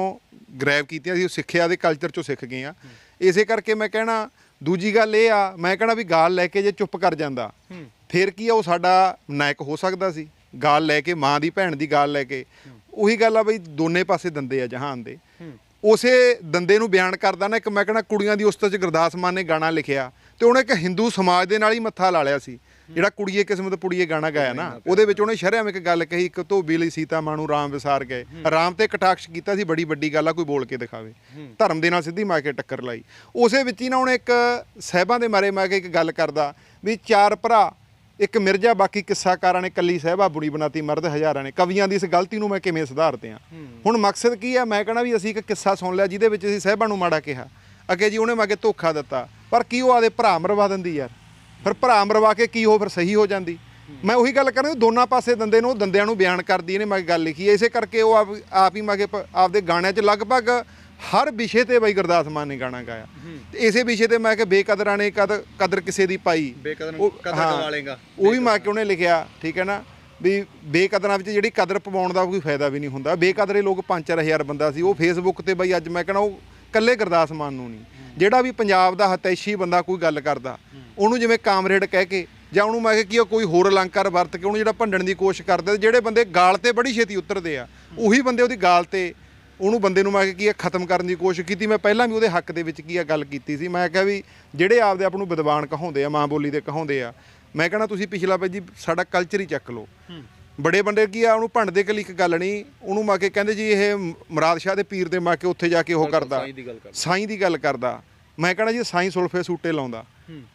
ਗ੍ਰੈਬ ਕੀਤੀਆਂ ਸੀ ਉਹ ਸਿੱਖਿਆ ਦੇ ਕਲਚਰ ਚੋਂ ਸਿੱਖ ਗਏ ਆ। ਇਸੇ ਕਰਕੇ ਮੈਂ ਕਹਿਣਾ ਦੂਜੀ ਗੱਲ ਇਹ ਆ ਮੈਂ ਕਹਿਣਾ ਵੀ ਗਾਲ ਲੈ ਕੇ ਜੇ ਚੁੱਪ ਕਰ ਜਾਂਦਾ ਫਿਰ ਕੀ ਆ ਉਹ ਸਾਡਾ ਨਾਇਕ ਹੋ ਸਕਦਾ ਸੀ। ਗਾਲ ਲੈ ਕੇ ਮਾਂ ਦੀ ਭੈਣ ਦੀ ਗਾਲ ਲੈ ਕੇ। ਉਹੀ ਗੱਲ ਆ ਬਈ ਦੋਨੇ ਪਾਸੇ ਦੰਦੇ ਆ ਜਹਾਨ ਦੇ। ਉਸੇ ਦੰਦੇ ਨੂੰ ਬਿਆਨ ਕਰਦਾ ਨਾ ਇੱਕ ਮੈਂ ਕਹਿੰਦਾ ਕੁੜੀਆਂ ਦੀ ਉਸਤਤ ਚ ਗੁਰਦਾਸ ਮਾਨ ਨੇ ਗਾਣਾ ਲਿਖਿਆ ਤੇ ਉਹਨੇ ਇੱਕ ਹਿੰਦੂ ਸਮਾਜ ਦੇ ਨਾਲ ਹੀ ਮੱਥਾ ਲਾ ਲਿਆ ਸੀ। ਜਿਹੜਾ ਕੁੜੀਏ ਕਿਸਮਤ ਪੁੜੀਏ ਗਾਣਾ ਗਾਇਆ ਨਾ ਉਹਦੇ ਵਿੱਚ ਉਹਨੇ ਸ਼ਰਿਆਮ ਇੱਕ ਗੱਲ ਕਹੀ ਇੱਕ ਧੋਬੀ ਲਈ ਸੀਤਾ ਮਾਂ ਨੂੰ ਰਾਮ ਵਿਸਾਰ ਗਏ। ਰਾਮ ਤੇ ਕਟਾਕਸ਼ ਕੀਤਾ ਸੀ ਬੜੀ ਵੱਡੀ ਗੱਲ ਆ ਕੋਈ ਬੋਲ ਕੇ ਦਿਖਾਵੇ। ਧਰਮ ਦੇ ਨਾਲ ਸਿੱਧੀ ਮਾਰ ਕੇ ਟੱਕਰ ਲਾਈ। ਉਸੇ ਵਿੱਚ ਹੀ ਨਾ ਉਹਨੇ ਇੱਕ ਸਹਿਬਾਂ ਦੇ ਮਾਰੇ ਮੈਂ ਕਿ ਇੱਕ ਗੱਲ ਕਰਦਾ ਵੀ ਚਾਰ ਭਰਾ ਇੱਕ ਮਿਰਜ਼ਾ ਬਾਕੀ ਕਿੱਸਾਕਾਰਾਂ ਨੇ ਕੱਲੀ ਸਹਿਬਾ ਬੁੜੀ ਬਣਾਤੀ ਮਰਦ ਹਜ਼ਾਰਾਂ ਨੇ। ਕਵੀਆਂ ਦੀ ਇਸ ਗਲਤੀ ਨੂੰ ਮੈਂ ਕਿਵੇਂ ਸੁਧਾਰਦੇ ਆ? ਹੁਣ ਮਕਸਦ ਕੀ ਆ? ਮੈਂ ਕਹਣਾ ਵੀ ਅਸੀਂ ਇੱਕ ਕਿੱਸਾ ਸੁਣ ਲਿਆ ਜਿਹਦੇ ਵਿੱਚ ਅਸੀਂ ਸਹਿਬਾਂ ਨੂੰ ਮਾੜਾ ਕਿਹਾ। ਅੱਗੇ ਜੀ ਉਹਨੇ ਮਾਗੇ ਧੋਖਾ ਦਿੱਤਾ। ਪਰ ਕੀ ਉਹ ਆਦੇ ਭਰਾ ਮਰਵਾ ਦਿੰਦੀ ਯਾਰ? ਫਿਰ ਭਰਾ ਮਰਵਾ ਕੇ ਕੀ ਉਹ ਫਿਰ ਸਹੀ ਹੋ ਜਾਂਦੀ? ਮੈਂ ਉਹੀ ਗੱਲ ਕਰ ਰਿਹਾ ਦੋਨਾਂ ਪਾਸੇ ਦੰਦੇ ਨੂੰ ਦੰਦਿਆਂ ਨੂੰ ਬਿਆਨ ਕਰਦੀ ਇਹਨੇ ਮੈਂ ਗੱਲ ਲਿਖੀ ਹੈ। ਇਸੇ ਕਰਕੇ ਉਹ ਆਪ ਹੀ ਮਾਗੇ ਆਪਦੇ ਗਾਣਿਆਂ 'ਚ ਲਗਭਗ ਹਰ ਵਿਸ਼ੇ ਤੇ ਬਈ ਗੁਰਦਾਸ ਮਾਨ ਨੇ ਗਾਣਾ ਗਾਇਆ। ਤੇ ਇਸੇ ਵਿਸ਼ੇ ਤੇ ਮੈਂ ਕਿ ਬੇਕਦਰਾਂ ਨੇ ਕਦ ਕਦਰ ਕਿਸੇ ਦੀ ਪਾਈ। ਬੇਕਦਰ ਉਹ- ਕਦਰ ਹਾਂ, ਗਵਾ ਲੇਗਾ ਉਹ ਵੀ ਮੈਂ ਕਿ ਉਹਨੇ ਲਿਖਿਆ ਠੀਕ ਹੈ ਨਾ? ਵੀ ਬੇਕਦਰਾਂ ਵਿੱਚ ਜਿਹੜੀ ਕਦਰ ਪਵਾਉਣ ਦਾ ਕੋਈ ਫਾਇਦਾ ਵੀ ਨਹੀਂ ਹੁੰਦਾ। ਬੇਕਦਰੇ ਲੋਕ 5-4000 ਬੰਦਾ ਸੀ ਉਹ ਫੇਸਬੁੱਕ ਤੇ ਬਈ ਅੱਜ ਮੈਂ ਕਹਿੰਦਾ ਉਹ ਕੱਲੇ ਗੁਰਦਾਸ ਮਾਨ ਨੂੰ ਨਹੀਂ। ਜਿਹੜਾ ਵੀ ਪੰਜਾਬ ਦਾ ਹਤੈਸ਼ੀ ਬੰਦਾ ਕੋਈ ਗੱਲ ਕਰਦਾ ਉਹਨੂੰ ਜਿਵੇਂ ਕਾਮਰੇਡ ਕਹਿ ਕੇ ਜਾਂ ਉਹਨੂੰ ਮੈਂ ਕਿ ਕੀ ਆ, ਕੋਈ ਹੋਰ ਅਲੰਕਾਰ ਵਰਤ ਕੇ ਉਹਨੂੰ ਜਿਹੜਾ ਭੰਡਣ ਦੀ ਕੋਸ਼ਿਸ਼ ਕਰਦੇ ਤੇ ਜਿਹੜੇ ਬੰਦੇ ਗਾਲ ਤੇ ਬੜੀ ਛੇਤੀ ਉਤਰਦੇ ਆ ਉਹੀ ਬੰਦੇ ਉਹਦੀ ਗਾਲ ਤੇ ਉਹਨੂੰ ਬੰਦੇ ਨੂੰ ਮੈਂ ਕੀ ਆ ਖਤਮ ਕਰਨ ਦੀ ਕੋਸ਼ਿਸ਼ ਕੀਤੀ। ਮੈਂ ਪਹਿਲਾਂ ਵੀ ਉਹਦੇ ਹੱਕ ਦੇ ਵਿੱਚ ਕੀ ਆ ਗੱਲ ਕੀਤੀ ਸੀ। ਮੈਂ ਕਿਹਾ ਵੀ ਜਿਹੜੇ ਆਪਦੇ ਆਪ ਨੂੰ ਵਿਦਵਾਨ ਕਹਾਉਂਦੇ ਆ ਮਾਂ ਬੋਲੀ ਦੇ ਕਹਾਉਂਦੇ ਆ ਮੈਂ ਕਹਣਾ ਤੁਸੀਂ ਪਿਛਲਾ ਭਾਈ ਜੀ ਸਾਡਾ ਕਲਚਰ ਹੀ ਚੱਕ ਲਓ। ਬੜੇ ਬੰਦੇ ਕੀ ਆ ਉਹਨੂੰ ਭੰਡਦੇ ਕਲੀ ਇੱਕ ਗੱਲ ਨਹੀਂ ਉਹਨੂੰ ਮਾ ਕੇ ਕਹਿੰਦੇ ਜੀ ਇਹ ਮ- ਮੁਰਾਦ ਸ਼ਾਹ ਦੇ ਪੀਰ ਦੇ ਮਾ ਕੇ ਉੱਥੇ ਜਾ ਕੇ ਉਹ ਕਰਦਾ। ਸਾਈਂ ਦੀ ਗੱਲ ਕਰਦਾ। ਦੀ ਮੈਂ ਕਹਣਾ ਜੀ ਸਾਈਂ ਸੁਲਫੇ ਸੂਟੇ ਲਾਉਂਦਾ।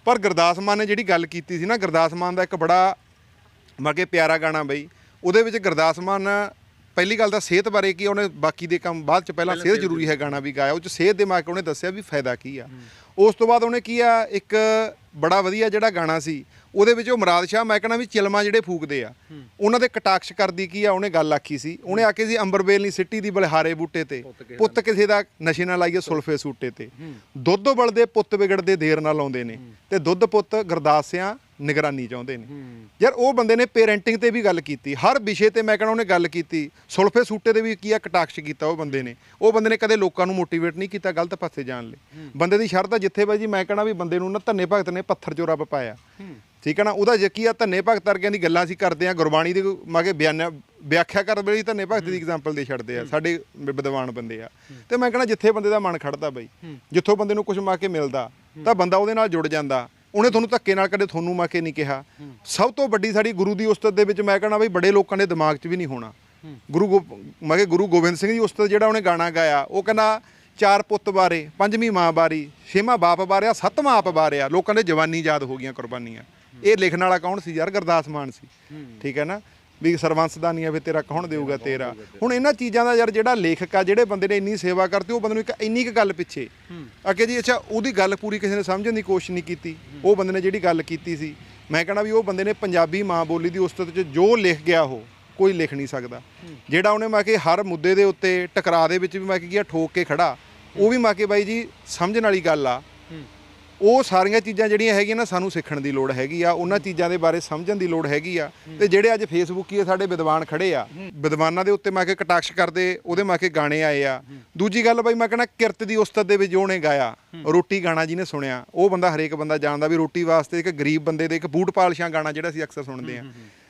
ਪਰ ਗੁਰਦਾਸ ਮਾਨ ਨੇ ਜਿਹੜੀ ਗੱਲ ਕੀਤੀ ਸੀ ਨਾ ਗੁਰਦਾਸ ਮਾਨ ਦਾ ਇੱਕ ਬੜਾ ਮਗੇ ਪਿਆਰਾ ਗਾਣਾ ਬਈ ਉਹਦੇ ਵਿੱਚ ਗੁਰਦਾਸ ਮਾਨ ਪਹਿਲੀ ਗੱਲ ਤਾਂ ਸਿਹਤ ਬਾਰੇ ਕੀ ਉਹਨੇ ਬਾਕੀ ਦੇ ਕੰਮ ਬਾਅਦ ਚ ਪਹਿਲਾਂ ਸਿਹਤ ਜ਼ਰੂਰੀ ਹੈ ਗਾਣਾ ਵੀ ਗਾਇਆ ਉਹ ਚ ਸਿਹਤ ਦੇ ਮਾ ਕੇ ਉਹਨੇ ਦੱਸਿਆ ਵੀ ਫਾਇਦਾ ਕੀ ਆ। ਉਸ ਤੋਂ ਬਾਅਦ ਉਹਨੇ ਕੀ ਆ ਇੱਕ ਬੜਾ ਵਧੀਆ ਜਿਹੜਾ ਗਾਣਾ ਸੀ ਉਹਦੇ ਵਿੱਚ ਉਹ ਮੁਰਾਦ ਸ਼ਾਹ ਮੈਂ ਕਹਿੰਦਾ ਵੀ ਚਿਲਮਾ ਜਿਹੜੇ ਫੂਕਦੇ ਆ ਉਹਨਾਂ ਦੇ ਕਟਾਕਸ਼ ਕਰਦੀ ਕੀ ਆ ਉਹਨੇ ਗੱਲ ਆਖੀ ਸੀ। ਉਹਨੇ ਆਖੀ ਸੀ ਅੰਬਰਬੇਲ ਨਹੀਂ ਸਿੱਟੀ ਦੀ ਬਲਿਹਾਰੇ ਬੂਟੇ ਤੇ ਪੁੱਤ ਕਿਸੇ ਦਾ ਨਸ਼ੇ ਨਾਲ ਲਾਈਏ ਸੁਲਫੇ ਸੂਟੇ ਤੇ। ਦੁੱਧ ਉਬਲਦੇ ਪੁੱਤ ਵਿਗੜਦੇ ਦੇਰ ਨਾਲ ਆਉਂਦੇ ਨੇ ਤੇ ਦੁੱਧ ਪੁੱਤ ਗੁਰਦਾਸਿਆਂ ਨਿਗਰਾਨੀ ਚਾਹੁੰਦੇ ਨੇ। ਯਾਰ ਉਹ ਬੰਦੇ ਨੇ ਪੇਰੈਂਟਿੰਗ ਤੇ ਵੀ ਗੱਲ ਕੀਤੀ। ਹਰ ਵਿਸ਼ੇ ਤੇ ਮੈਂ ਕਹਿੰਦਾ ਉਹਨੇ ਗੱਲ ਕੀਤੀ। ਸੁਲਫੇ ਸੂਟੇ ਤੇ ਵੀ ਕੀ ਆ ਕਟਾਕਸ਼ ਕੀਤਾ ਉਹ ਬੰਦੇ ਨੇ। ਉਹ ਬੰਦੇ ਨੇ ਕਦੇ ਲੋਕਾਂ ਨੂੰ ਮੋਟੀਵੇਟ ਨਹੀਂ ਕੀਤਾ ਗਲਤ ਪਾਸੇ ਜਾਣ ਲਈ। ਬੰਦੇ ਦੀ ਸ਼ਰਤ ਆ ਜਿੱਥੇ ਬਾਈ ਜੀ ਮੈਂ ਕਹਿੰਦਾ ਵੀ ਬੰਦੇ ਨੂੰ ਨਾ ਧੰਨੇ ਭਗਤ ਨੇ ਪੱਥਰ ਚੋਂ ਰੱਬ ਪਾਇਆ। ਠੀਕ ਹੈ ਨਾ? ਉਹਦਾ ਯਕੀ ਆ ਧੰਨੇ ਭਗਤ ਵਰਗਿਆਂ ਦੀ ਗੱਲਾਂ ਅਸੀਂ ਕਰਦੇ ਆ ਗੁਰਬਾਣੀ ਦੇ ਮਾਗੇ ਬਿਆਨ ਵਿਆਖਿਆ ਕਰਨ ਵੇਲੇ ਧੰਨੇ ਭਗਤ ਦੀ ਐਗਜ਼ਾਮਪਲ ਦੇ ਛੱਡਦੇ ਆ ਸਾਡੇ ਵਿਦਵਾਨ ਬੰਦੇ ਆ। ਤੇ ਮੈਂ ਕਹਿੰਦਾ ਜਿੱਥੇ ਬੰਦੇ ਦਾ ਮਨ ਖੜਦਾ ਬਈ ਜਿੱਥੋਂ ਬੰਦੇ ਨੂੰ ਕੁਝ ਮਾ ਕੇ ਮਿਲਦਾ ਤਾਂ ਬੰਦਾ ਉਹਦੇ ਨਾਲ ਜੁੜ ਜਾਂਦਾ। ਉਹਨੇ ਤੁਹਾਨੂੰ ਧੱਕੇ ਨਾਲ ਕਦੇ ਤੁਹਾਨੂੰ ਮਾ ਕੇ ਨਹੀਂ ਕਿਹਾ। ਸਭ ਤੋਂ ਵੱਡੀ ਸਾਡੀ ਗੁਰੂ ਦੀ ਉਸਤਤ ਦੇ ਵਿੱਚ ਮੈਂ ਕਹਿੰਦਾ ਬਈ ਬੜੇ ਲੋਕਾਂ ਦੇ ਦਿਮਾਗ 'ਚ ਵੀ ਨਹੀਂ ਹੋਣਾ। ਗੁਰੂ ਮੈਂ ਕਿਹਾ ਗੁਰੂ ਗੋਬਿੰਦ ਸਿੰਘ ਦੀ ਉਸਤਤ ਜਿਹੜਾ ਉਹਨੇ ਗਾਣਾ ਗਾਇਆ ਉਹ ਕਹਿੰਦਾ ਚਾਰ ਪੁੱਤ ਬਾਰੇ ਪੰਜਵੀਂ ਮਾਂ ਬਾਰੀ ਛੇਵਾਂ ਬਾਪ ਬਾਰਿਆ ਸੱਤਵਾਂ ਆਪ ਬਾਰਿਆ। ਲੋਕਾਂ ਦੇ ਜਵਾਨੀ ਯਾਦ ਹੋ ਗਈਆਂ ਕੁਰਬਾਨੀਆਂ। ਇਹ ਲਿਖਣ ਵਾਲਾ ਕੌਣ ਸੀ ਯਾਰ? ਗੁਰਦਾਸ ਮਾਨ ਸੀ। ਠੀਕ ਹੈ ਨਾ? ਵੀ ਸਰਵੰਸ ਦਾ ਨਹੀਂ ਆ ਵੀ ਤੇਰਾ ਕੌਣ ਦੇਊਗਾ ਤੇਰਾ। ਹੁਣ ਇਹਨਾਂ ਚੀਜ਼ਾਂ ਦਾ ਯਾਰ ਜਿਹੜਾ ਲੇਖਕ ਆ ਜਿਹੜੇ ਬੰਦੇ ਨੇ ਇੰਨੀ ਸੇਵਾ ਕਰਤੀ ਉਹ ਬੰਦੇ ਨੂੰ ਇੱਕ ਇੰਨੀ ਕੁ ਗੱਲ ਪਿੱਛੇ। ਅੱਗੇ ਜੀ ਅੱਛਾ ਉਹਦੀ ਗੱਲ ਪੂਰੀ ਕਿਸੇ ਨੇ ਸਮਝਣ ਦੀ ਕੋਸ਼ਿਸ਼ ਨਹੀਂ ਕੀਤੀ। ਉਹ ਬੰਦੇ ਨੇ ਜਿਹੜੀ ਗੱਲ ਕੀਤੀ ਸੀ। ਮੈਂ ਕਹਣਾ ਵੀ ਉਹ ਬੰਦੇ ਨੇ ਪੰਜਾਬੀ ਮਾਂ ਬੋਲੀ ਦੀ ਉਸਤਤ 'ਚ ਜੋ ਲਿਖ ਗਿਆ ਉਹ ਕੋਈ ਲਿਖ ਨਹੀਂ ਸਕਦਾ। ਜਿਹੜਾ ਉਹਨੇ ਮੈਂ ਕਿ ਹਰ ਮੁੱਦੇ ਦੇ ਉੱਤੇ ਟਕਰਾਅ ਦੇ ਵਿੱਚ ਵੀ ਮੈਂ ਕਿ ਗਿਆ ਠੋਕ ਕੇ ਖੜਾ ਉਹ ਵੀ ਮੈਂ ਕਿ ਬਾਈ ਜੀ ਸਮਝਣ ਵਾਲੀ ਗੱਲ ਆ। ਉਹ ਸਾਰੀਆਂ ਚੀਜ਼ਾਂ ਜਿਹੜੀਆਂ ਹੈਗੀਆਂ ਨਾ ਸਾਨੂੰ ਸਿੱਖਣ ਦੀ ਲੋੜ ਹੈਗੀ ਆ, ਉਹਨਾਂ ਚੀਜ਼ਾਂ ਦੇ ਬਾਰੇ ਸਮਝਣ ਦੀ ਲੋੜ ਹੈਗੀ ਆ। ਤੇ ਜਿਹੜੇ ਅੱਜ ਫੇਸਬੁੱਕੀ ਸਾਡੇ ਵਿਦਵਾਨ ਖੜੇ ਆ, ਵਿਦਵਾਨਾਂ ਦੇ ਉੱਤੇ ਮੈਂ ਕਿ ਕਟਾਕਸ਼ ਕਰਦੇ, ਉਹਦੇ ਮੈਂ ਕਿ ਗਾਣੇ ਆਏ ਆ। ਦੂਜੀ ਗੱਲ ਬਾਈ ਮੈਂ ਕਹਿੰਦਾ ਕਿਰਤ ਦੀ ਉਸਤਤ ਦੇ ਵਿੱਚ ਉਹਨੇ ਗਾਇਆ, ਰੋਟੀ ਗਾਣਾ ਜਿਹਨੇ ਸੁਣਿਆ। ਉਹ ਬੰਦਾ ਹਰੇਕ ਬੰਦਾ ਜਾਣਦਾ ਵੀ ਰੋਟੀ ਵਾਸਤੇ ਇੱਕ ਗਰੀਬ ਬੰਦੇ ਦੇ ਇੱਕ ਬੂਟ ਪਾਲਸ਼ਾਂ ਗਾਣਾ ਜਿਹੜਾ ਅਸੀਂ ਅਕਸਰ ਸੁਣਦੇ ਆ।